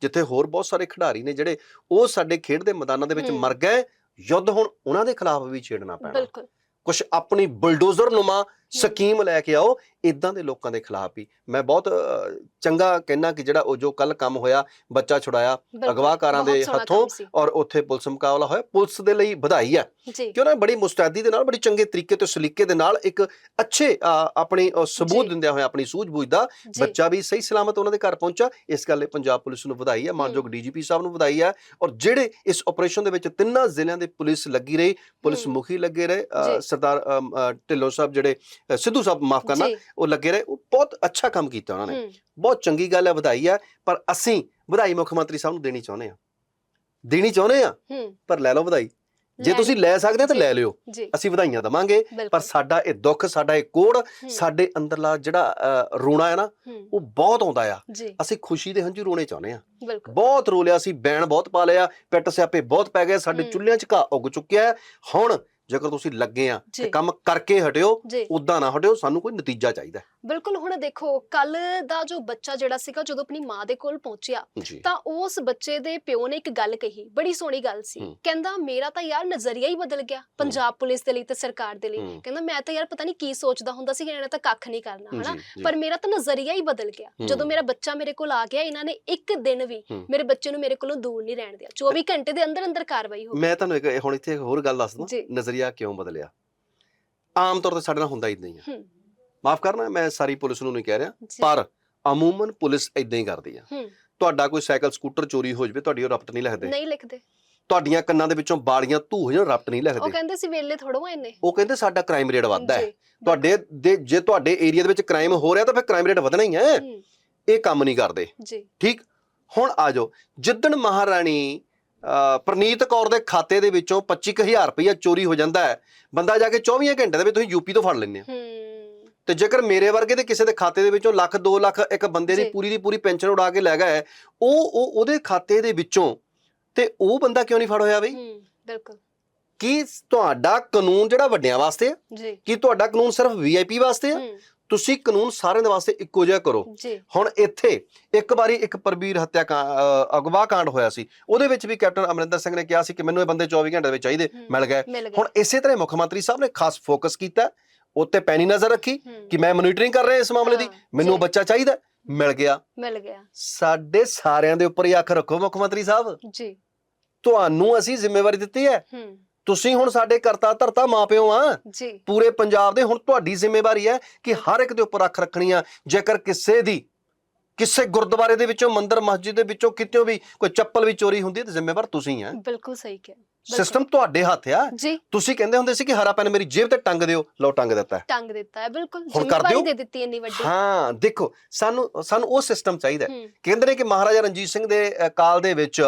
ਜਿੱਥੇ ਹੋਰ ਬਹੁਤ ਸਾਰੇ ਖਿਡਾਰੀ ਨੇ ਜਿਹੜੇ ਉਹ ਸਾਡੇ ਖੇਡ ਦੇ ਮੈਦਾਨਾਂ ਦੇ ਵਿੱਚ। ਮਰ ਗਏ ਯੁੱਧ ਹੁਣ ਉਹਨਾਂ ਦੇ ਖਿਲਾਫ ਵੀ ਛੇੜਨਾ ਪੈਣਾ। ਬਿਲਕੁਲ। ਕੁਝ ਆਪਣੀ ਬੁਲਡੋਜ਼ਰ ਨੁਮਾ ਸਕੀਮ ਲੈ ਕੇ ਆਓ ਇਦਾਂ ਦੇ ਲੋਕਾਂ ਦੇ ਖਿਲਾਫ ਹੀ ਮੈਂ ਬਹੁਤ ਚੰਗਾ ਕਹਿਣਾ ਕਿ ਜਿਹੜਾ ਉਹ ਜੋ ਕੱਲ ਕੰਮ ਹੋਇਆ ਬੱਚਾ ਛੁਡਾਇਆ। ਅਗਵਾਕਾਰਾਂ ਦੇ ਹੱਥੋਂ। ਔਰ ਉੱਥੇ ਪੁਲਿਸ ਮੁਕਾਬਲਾ ਹੋਇਆ ਪੁਲਿਸ ਦੇ ਲਈ ਵਧਾਈ ਹੈ ਕਿ ਉਹਨਾਂ ਨੇ ਬੜੀ ਮੁਸਤੈਦੀ ਦੇ ਨਾਲ ਬੜੀ ਚੰਗੇ ਤਰੀਕੇ ਤੇ ਸਲੀਕੇ ਦੇ ਨਾਲ ਇੱਕ ਅੱਛੇ ਆਪਣੀ ਸਬੂਤ। ਦਿੰਦਿਆਂ ਹੋਇਆ ਆਪਣੀ ਸੂਝ-ਬੂਝ ਦਾ ਬੱਚਾ ਵੀ ਸਹੀ ਸਲਾਮਤ ਉਹਨਾਂ ਦੇ ਘਰ ਪਹੁੰਚਾ ਇਸ ਗੱਲ ਲਈ ਪੰਜਾਬ ਪੁਲਿਸ ਨੂੰ ਵਧਾਈ ਹੈ ਮਾਨਯੋਗ ਡੀਜੀਪੀ ਸਾਹਿਬ ਨੂੰ ਵਧਾਈ ਹੈ ਔਰ ਜਿਹੜੇ ਇਸ ਆਪਰੇਸ਼ਨ ਦੇ ਵਿੱਚ ਤਿੰਨਾਂ ਜ਼ਿਲ੍ਹਿਆਂ ਦੇ ਪੁਲਿਸ ਲੱਗੀ ਰਹੀ ਪੁਲਿਸ। ਮੁਖੀ ਲੱਗੇ ਰਹੇ। ਸਰਦਾਰ ਢਿੱਲੋਂ ਸਾਹਿਬ ਜਿਹੜੇ ਸਿੱਧੂ ਸਾਹਿਬ ਮਾਫ ਕਰਨਾ ਉਹ ਲੱਗੇ ਰਹੇ ਉਹ ਬਹੁਤ ਅੱਛਾ ਕੰਮ ਕੀਤਾ ਉਹਨਾਂ ਨੇ। ਬਹੁਤ ਚੰਗੀ ਗੱਲ ਹੈ ਵਧਾਈ ਹੈ ਪਰ ਅਸੀਂ ਵਧਾਈ ਮੁੱਖ ਮੰਤਰੀ ਸਾਹਿਬ ਨੂੰ ਦੇਣੀ ਚਾਹੁੰਦੇ ਆ ਦੇਣੀ ਚਾਹੁੰਦੇ ਆ ਪਰ ਲੈ ਲਓ ਵਧਾਈ। ਜੇ ਤੁਸੀਂ ਲੈ ਸਕਦੇ ਤਾਂ। ਲੈ ਲਿਓ। ਅਸੀਂ ਵਧਾਈਆਂ ਦਵਾਂਗੇ ਪਰ ਸਾਡਾ ਇਹ ਦੁੱਖ ਸਾਡਾ ਇਹ ਕੋੜ ਸਾਡੇ ਅੰਦਰਲਾ ਜਿਹੜਾ ਰੋਣਾ ਹੈ ਨਾ ਉਹ ਬਹੁਤ ਆਉਂਦਾ ਆ। ਅਸੀਂ ਖੁਸ਼ੀ ਦੇ ਹੰਝੂ ਰੋਣੇ ਚਾਹੁੰਦੇ ਆ ਬਹੁਤ ਰੋ ਲਿਆ ਸੀ ਬੈਣ ਬਹੁਤ ਪਾ ਲਿਆ ਪਿੱਟ ਸਿਆਪੇ ਬਹੁਤ ਪੈ ਗਏ ਸਾਡੇ। ਚੁੱਲ੍ਹਿਆਂ 'ਚ ਘਾਹ ਉੱਗ ਚੁੱਕਿਆ ਹੁਣ ਜੇਕਰ ਤੁਸੀਂ ਲੱਗੇ ਆ ਤੇ। ਕੰਮ ਕਰਕੇ ਹਟਿਓ ਉਦਾਂ ਨਾ ਹਟਿਓ ਸਾਨੂੰ ਕੋਈ ਨਤੀਜਾ ਚਾਹੀਦਾ। ਬਿਲਕੁਲ ਹੁਣ ਦੇਖੋ ਕੱਲ ਦਾ ਜੋ ਬੱਚਾ ਜਿਹੜਾ ਸੀਗਾ ਜਦੋਂ ਆਪਣੀ ਮਾਂ ਦੇ ਕੋਲ ਪਹੁੰਚਿਆ ਜੀ ਤਾਂ ਉਸ ਬੱਚੇ ਦੇ ਪਿਓ ਨੇ ਇੱਕ ਗੱਲ ਕਹੀ ਬੜੀ ਸੋਹਣੀ ਗੱਲ ਸੀ ਹੂੰ। ਕਹਿੰਦਾ ਮੇਰਾ ਤਾਂ ਯਾਰ ਨਜ਼ਰੀਆ ਹੀ ਬਦਲ ਗਿਆ ਪੰਜਾਬ ਪੁਲਿਸ ਦੇ ਲਈ ਤੇ ਸਰਕਾਰ ਦੇ ਲਈ ਹੂੰ। ਕਹਿੰਦਾ ਮੈਂ ਤਾਂ ਯਾਰ ਪਤਾ ਨਹੀਂ ਕੀ ਸੋਚਦਾ ਹੁੰਦਾ ਸੀ ਕਿ ਇਹਨਾਂ ਨੇ ਤਾਂ ਕੱਖ ਨਹੀਂ ਕਰਨਾ ਹਨਾ ਜੀ, ਜੀ। ਪਰ ਮੇਰਾ ਤਾਂ ਨਜ਼ਰੀਆ ਹੀ ਬਦਲ ਗਿਆ ਹੂੰ। ਜਦੋਂ ਮੇਰਾ ਬੱਚਾ ਮੇਰੇ ਕੋਲ ਆ ਗਿਆ ਇਹਨਾਂ ਨੇ ਇੱਕ ਦਿਨ ਵੀ ਹੂੰ। ਮੇਰੇ ਬੱਚੇ ਨੂੰ ਮੇਰੇ ਕੋਲੋਂ ਦੂਰ ਨਹੀਂ ਰਹਿਣ ਦਿਆ 24 ਘੰਟੇ ਦੇ ਅੰਦਰ ਅੰਦਰ ਕਾਰਵਾਈ ਹੋ ਗਈ ਮੈਂ ਤੁਹਾਨੂੰ ਇੱਕ ਹੁਣ ਇੱਥੇ ਇੱਕ ਹੋਰ ਗੱਲ ਦੱਸ ਦਵਾਂ ਜੀ। ਨਜ਼ਰੀਆ ਕਿਉਂ ਬਦਲਿਆ ਆਮ ਤੌਰ ਤੇ ਸਾਡੇ ਨਾਲ ਹੁੰਦਾ ਹੀ ਆ ਹੂੰ ਮਾਫ ਕਰਨਾ ਮੈਂ ਸਾਰੀ ਪੁਲਿਸ ਨੂੰ ਨਹੀਂ ਕਹਿ ਰਿਹਾ ਜੀ, ਪਰ ਅਮੂਮਨ ਪੁਲਿਸ ਇਦਾਂ ਹੀ ਕਰਦੀ ਆ। ਤੁਹਾਡਾ ਕੋਈ ਸਾਈਕਲ ਸਕੂਟਰ ਚੋਰੀ ਹੋ ਜਵੇ ਤੁਹਾਡੀ ਉਹ ਰਪਟ ਨਹੀਂ ਲਿਖਦੇ। ਨਹੀਂ ਲਿਖਦੇ। ਤੁਹਾਡੀਆਂ ਕੰਨਾਂ ਦੇ ਵਿੱਚੋਂ ਬਾਲੀਆਂ ਧੂ ਹੋ ਜਾਣ ਰਪਟ ਨਹੀਂ ਉਹ ਲਿਖਦੇ ਕਹਿੰਦੇ ਸੀ ਵੇਲੇ ਥੋੜੋ ਇੰਨੇ ਉਹ ਕਹਿੰਦੇ ਸਾਡਾ ਕ੍ਰਾਈਮ ਰੇਟ ਵੱਧਦਾ ਹੈ। ਜੀ, ਤੁਹਾਡੇ ਦੇ ਜੇ ਤੁਹਾਡੇ ਏਰੀਆ ਦੇ ਵਿੱਚ ਕ੍ਰਾਈਮ ਹੋ ਰਿਹਾ ਤਾਂ ਫਿਰ ਕ੍ਰਾਈਮ ਰੇਟ ਵਧਣਾ ਹੀ ਹੈ। ਇਹ ਕੰਮ ਨਹੀਂ ਕਰਦੇ। ਜੀ। ਠੀਕ? ਹੁਣ ਆ ਜਾਓ। ਜਿੱਦਣ ਮਹਾਰਾਣੀ ਪ੍ਰਨੀਤ ਕੌਰ ਦੇ ਖਾਤੇ ਦੇ ਵਿੱਚੋਂ 25000 ਰੁਪਇਆ ਚੋਰੀ ਹੋ ਜਾਂਦਾ ਹੈ ਬੰਦਾ ਜਾ ਕੇ 24 ਘੰਟੇ ਦੇ ਵਿੱਚ ਤੁਸੀਂ ਯੂਪੀ ਤੋਂ ਫੜ ਲੈਂਦੇ ਹੂੰ। ਤੇ ਜੇਕਰ ਮੇਰੇ ਵਰਗੇ ਦੇ ਕਿਸੇ ਦੇ ਖਾਤੇ ਦੇ ਵਿੱਚੋਂ ਲੱਖ 2 ਲੱਖ ਇੱਕ ਬੰਦੇ ਦੀ। ਪੂਰੀ ਦੀ ਪੂਰੀ ਪੈਨਸ਼ਨ ਉਡਾ ਕੇ ਲੈ ਗਿਆ ਹੈ ਉਹ ਉਹ ਉਹਦੇ ਖਾਤੇ ਦੇ ਵਿੱਚੋਂ ਤੇ ਉਹ ਬੰਦਾ ਕਿਉਂ ਨਹੀਂ ਫੜ ਹੋਇਆ ਬਈ? ਬਿਲਕੁਲ। ਕੀ ਤੁਹਾਡਾ ਕਾਨੂੰਨ ਜਿਹੜਾ ਵੱਡਿਆਂ ਵਾਸਤੇ ਹੈ ਜੀ। ਕੀ ਤੁਹਾਡਾ ਕਾਨੂੰਨ ਸਿਰਫ ਵੀਆਈਪੀ ਵਾਸਤੇ ਹੈ। ਤੁਸੀਂ ਕਾਨੂੰਨ ਸਾਰਿਆਂ ਦੇ ਵਾਸਤੇ ਇੱਕੋ ਜਿਹਾ ਕਰੋ। ਹੁਣ ਇੱਥੇ ਇੱਕ ਵਾਰੀ ਇੱਕ ਪਰਬੀਰ ਹੱਤਿਆ ਅਗਵਾ ਕਾਂਡ ਹੋਇਆ ਸੀ ਉਹਦੇ ਵਿੱਚ ਵੀ ਕੈਪਟਨ ਅਮਰਿੰਦਰ ਸਿੰਘ ਨੇ ਕਿਹਾ ਸੀ ਕਿ ਮੈਨੂੰ ਇਹ ਬੰਦੇ 24 ਘੰਟੇ ਦੇ ਵਿੱਚ ਚਾਹੀਦੇ ਮਿਲ ਗਏ। ਹੁਣ ਇਸੇ ਤਰ੍ਹਾਂ ਮੁੱਖ ਮੰਤਰੀ ਸਾਹਿਬ ਨੇ ਖਾਸ ਫੋਕਸ ਕੀਤਾ। ਉੱਤੇ ਪੈਣੀ ਨਜ਼ਰ ਰੱਖੀ ਕਿ ਮੈਂ ਮੋਨੀਟਰਿੰਗ ਕਰ ਰਿਹਾ ਇਸ ਮਾਮਲੇ ਦੀ। ਮੈਨੂੰ ਉਹ ਬੱਚਾ ਚਾਹੀਦਾ ਮਿਲ ਗਿਆ। ਮਿਲ ਗਿਆ। ਸਾਡੇ ਸਾਰਿਆਂ ਦੇ ਉੱਪਰ ਹੀ ਅੱਖ ਰੱਖੋ ਮੁੱਖ ਮੰਤਰੀ ਸਾਹਿਬ। ਜੀ। ਤੁਹਾਨੂੰ ਅਸੀਂ ਜ਼ਿੰਮੇਵਾਰੀ ਦਿੱਤੀ ਹੈ। ਤੁਸੀਂ ਹੁਣ ਸਾਡੇ ਕਰਤਾ ਧਰਤਾ ਮਾਪਿਓ ਆ। ਜੀ। ਪੂਰੇ ਪੰਜਾਬ ਦੇ ਹੁਣ ਤੁਹਾਡੀ ਜ਼ਿੰਮੇਵਾਰੀ ਹੈ ਕਿ ਹਰ ਇੱਕ ਦੇ ਉੱਪਰ ਅੱਖ ਰੱਖਣੀ ਆ। ਜੇਕਰ ਕਿਸੇ ਦੀ ਕਿਸੇ ਗੁਰਦੁਆਰੇ ਦੇ ਵਿੱਚੋਂ ਮੰਦਿਰ ਮਸਜਿਦ ਦੇ ਵਿੱਚੋਂ ਕਿਤੇੋਂ ਵੀ ਕੋਈ ਚੱਪਲ ਵੀ ਚੋਰੀ ਹੁੰਦੀ ਹੈ ਤਾਂ ਜ਼ਿੰਮੇਵਾਰ ਤੁਸੀਂ ਆ ਬਿਲਕੁਲ ਸਹੀ ਕਿਹਾ। ਸਿਸਟਮ ਤੁਹਾਡੇ ਹੱਥ ਆ। ਜੀ। ਤੁਸੀਂ ਕਹਿੰਦੇ ਹੁੰਦੇ ਸੀ ਕਿ ਹਰਾ ਪੈਨ ਮੇਰੀ ਜੇਬ ਤੇ ਟੰਗ ਦਿਓ ਲਓ ਟੰਗ ਦਿੱਤਾ। ਹੈ। ਟੰਗ ਦਿੱਤਾ ਹੈ ਬਿਲਕੁਲ। ਹੁਣ ਕਰ ਜ਼ਿੰਮੇਵਾਰੀ ਦਿਓ। ਦੇ ਦਿੱਤੀ ਇੰਨੀ ਵੱਡੀ। ਹਾਂ ਦੇਖੋ ਸਾਨੂੰ ਸਾਨੂੰ ਉਹ ਸਿਸਟਮ ਚਾਹੀਦਾ ਹੈ। ਹੂੰ। ਕਹਿੰਦੇ ਨੇ ਕਿ ਮਹਾਰਾਜਾ ਰਣਜੀਤ ਸਿੰਘ ਦੇ ਅ, ਕਾਲ ਦੇ ਵਿੱਚ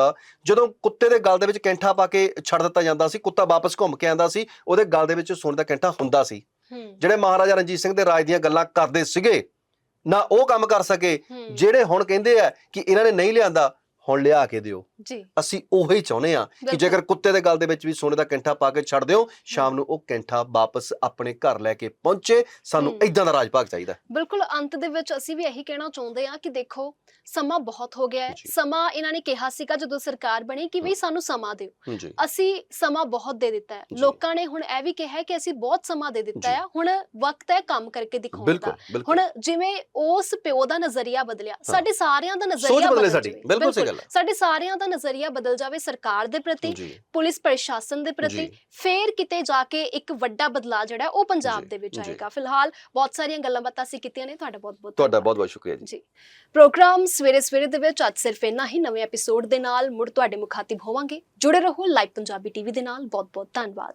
ਜਦੋਂ ਕੁੱਤੇ ਦੇ ਗਲ ਦੇ ਵਿੱਚ ਕੈਂਠਾ ਪਾ ਕੇ ਛੱਡ ਦਿੱਤਾ ਜਾਂਦਾ ਸੀ ਕੁੱਤਾ ਵਾਪਸ ਘੁੰਮ ਕੇ ਆਂਦਾ ਸੀ ਉਹਦੇ ਗਲ ਦੇ ਵਿੱਚ ਸੋਨੇ ਦਾ ਕੈਂਠਾ ਹੁੰਦਾ ਸੀ। ਹੂੰ। ਜਿਹੜੇ ਮਹਾਰਾਜਾ ਰਣਜੀਤ ਸਿੰਘ ਦੇ ਰਾਜ ਦੀਆਂ ਗੱਲਾਂ ਕਰਦੇ ਸੀਗੇ ਨਾ ਉਹ ਕੰਮ ਕਰ ਸਕੇ। ਹੂੰ, ਜਿਹੜੇ ਹੁਣ ਕਹਿੰਦੇ ਆ ਕਿ ਇਹਨਾਂ ਨੇ ਨਹੀਂ ਲਿਆਂਦਾ ਹੁਣ ਲਿਆ ਕੇ ਦਿਓ। ਜੀ। ਅਸੀਂ ਉਹੀ ਚਾਹੁੰਦੇ ਆ ਕਿ। ਜੇਕਰ ਕੁੱਤੇ ਦੇ ਗਲ ਦੇ ਵਿੱਚ ਵੀ ਸੋਨੇ ਦਾ ਕੈਂਠਾ ਪਾ ਕੇ ਛੱਡ ਦਿਓ ਸ਼ਾਮ ਨੂੰ ਉਹ ਕੈਂਠਾ ਵਾਪਸ ਆਪਣੇ ਘਰ ਲੈ ਕੇ ਪਹੁੰਚੇ ਸਾਨੂੰ। ਇਦਾਂ ਦਾ ਰਾਜ ਭਾਗ ਚਾਹੀਦਾ ਬਿਲਕੁਲ ਅੰਤ ਦੇ ਵਿੱਚ ਅਸੀਂ ਵੀ ਇਹੀ ਕਹਿਣਾ ਚਾਹੁੰਦੇ ਹਾਂ ਕਿ ਦੇਖੋ ਸਮਾਂ ਬਹੁਤ ਹੋ ਗਿਆ ਹੈ। ਸਮਾਂ ਇਹਨਾਂ ਨੇ ਕਿਹਾ ਸੀਗਾ ਜਦੋਂ ਸਰਕਾਰ ਬਣੀ ਕਿ ਵੀ ਸਾਨੂੰ ਸਮਾਂ ਦਿਓ। ਅਸੀਂ ਸਮਾਂ ਬਹੁਤ ਦੇ ਦਿੱਤਾ ਹੈ। ਲੋਕਾਂ ਨੇ ਹੁਣ ਇਹ ਵੀ ਕਿਹਾ ਕਿ ਅਸੀਂ ਬਹੁਤ ਸਮਾਂ ਦੇ ਦਿੱਤਾ। ਹੈ। ਹੁਣ ਵਕਤ ਹੈ ਕੰਮ ਕਰਕੇ ਦਿਖਾਉਣ ਦਾ। ਹੁਣ ਜਿਵੇਂ ਉਸ ਪਿਓ ਦਾ ਨਜ਼ਰੀਆ ਬਦਲਿਆ ਸਾਡੇ ਸਾਰਿਆਂ ਦਾ ਨਜ਼ਰੀਆ ਬਦਲੇ ਬਦਲ ਸਾਡੀ। ਜਾਵੇ। ਬਿਲਕੁਲ ਸਹੀ ਗੱਲ ਹੈ। ਸਾਡੇ ਸਾਰਿਆਂ ਦਾ ਨਜ਼ਰੀਆ ਬਦਲ ਜਾਵੇ ਸਰਕਾਰ ਦੇ ਪ੍ਰਤੀ ਪੁਲਿਸ ਪ੍ਰਸ਼ਾਸਨ ਦੇ ਪ੍ਰਤੀ। ਫੇਰ ਕਿਤੇ ਜਾ ਕੇ ਇੱਕ ਵੱਡਾ ਬਦਲਾਅ ਜਿਹੜਾ ਉਹ ਪੰਜਾਬ ਦੇ ਵਿੱਚ। ਆਏਗਾ। ਫਿਲਹਾਲ ਬਹੁਤ ਸਾਰੀਆਂ ਗੱਲਾਂ ਬਾਤਾਂ ਅਸੀਂ ਕੀਤੀਆਂ ਨੇ ਤੁਹਾਡਾ ਬਹੁਤ ਬਹੁਤ ਤੁਹਾਡਾ। ਬਹੁਤ ਬਹੁਤ ਸ਼ੁਕਰੀਆ ਜੀ। ਜੀ। ਪ੍ਰੋਗਰਾਮ ਸਵੇਰੇ ਸਵੇਰੇ ਦੇ ਵਿੱਚ ਅੱਜ ਸਿਰਫ ਇੰਨਾ ਹੀ ਨਵੇਂ ਐਪੀਸੋਡ ਦੇ ਨਾਲ ਮੁੜ ਤੁਹਾਡੇ ਮੁਖਾਤਿਬ ਹੋਵਾਂਗੇ। ਜੁੜੇ ਰਹੋ ਲਾਈਵ ਪੰਜਾਬੀ ਟੀਵੀ ਦੇ ਨਾਲ। ਬਹੁਤ ਬਹੁਤ ਧੰਨਵਾਦ।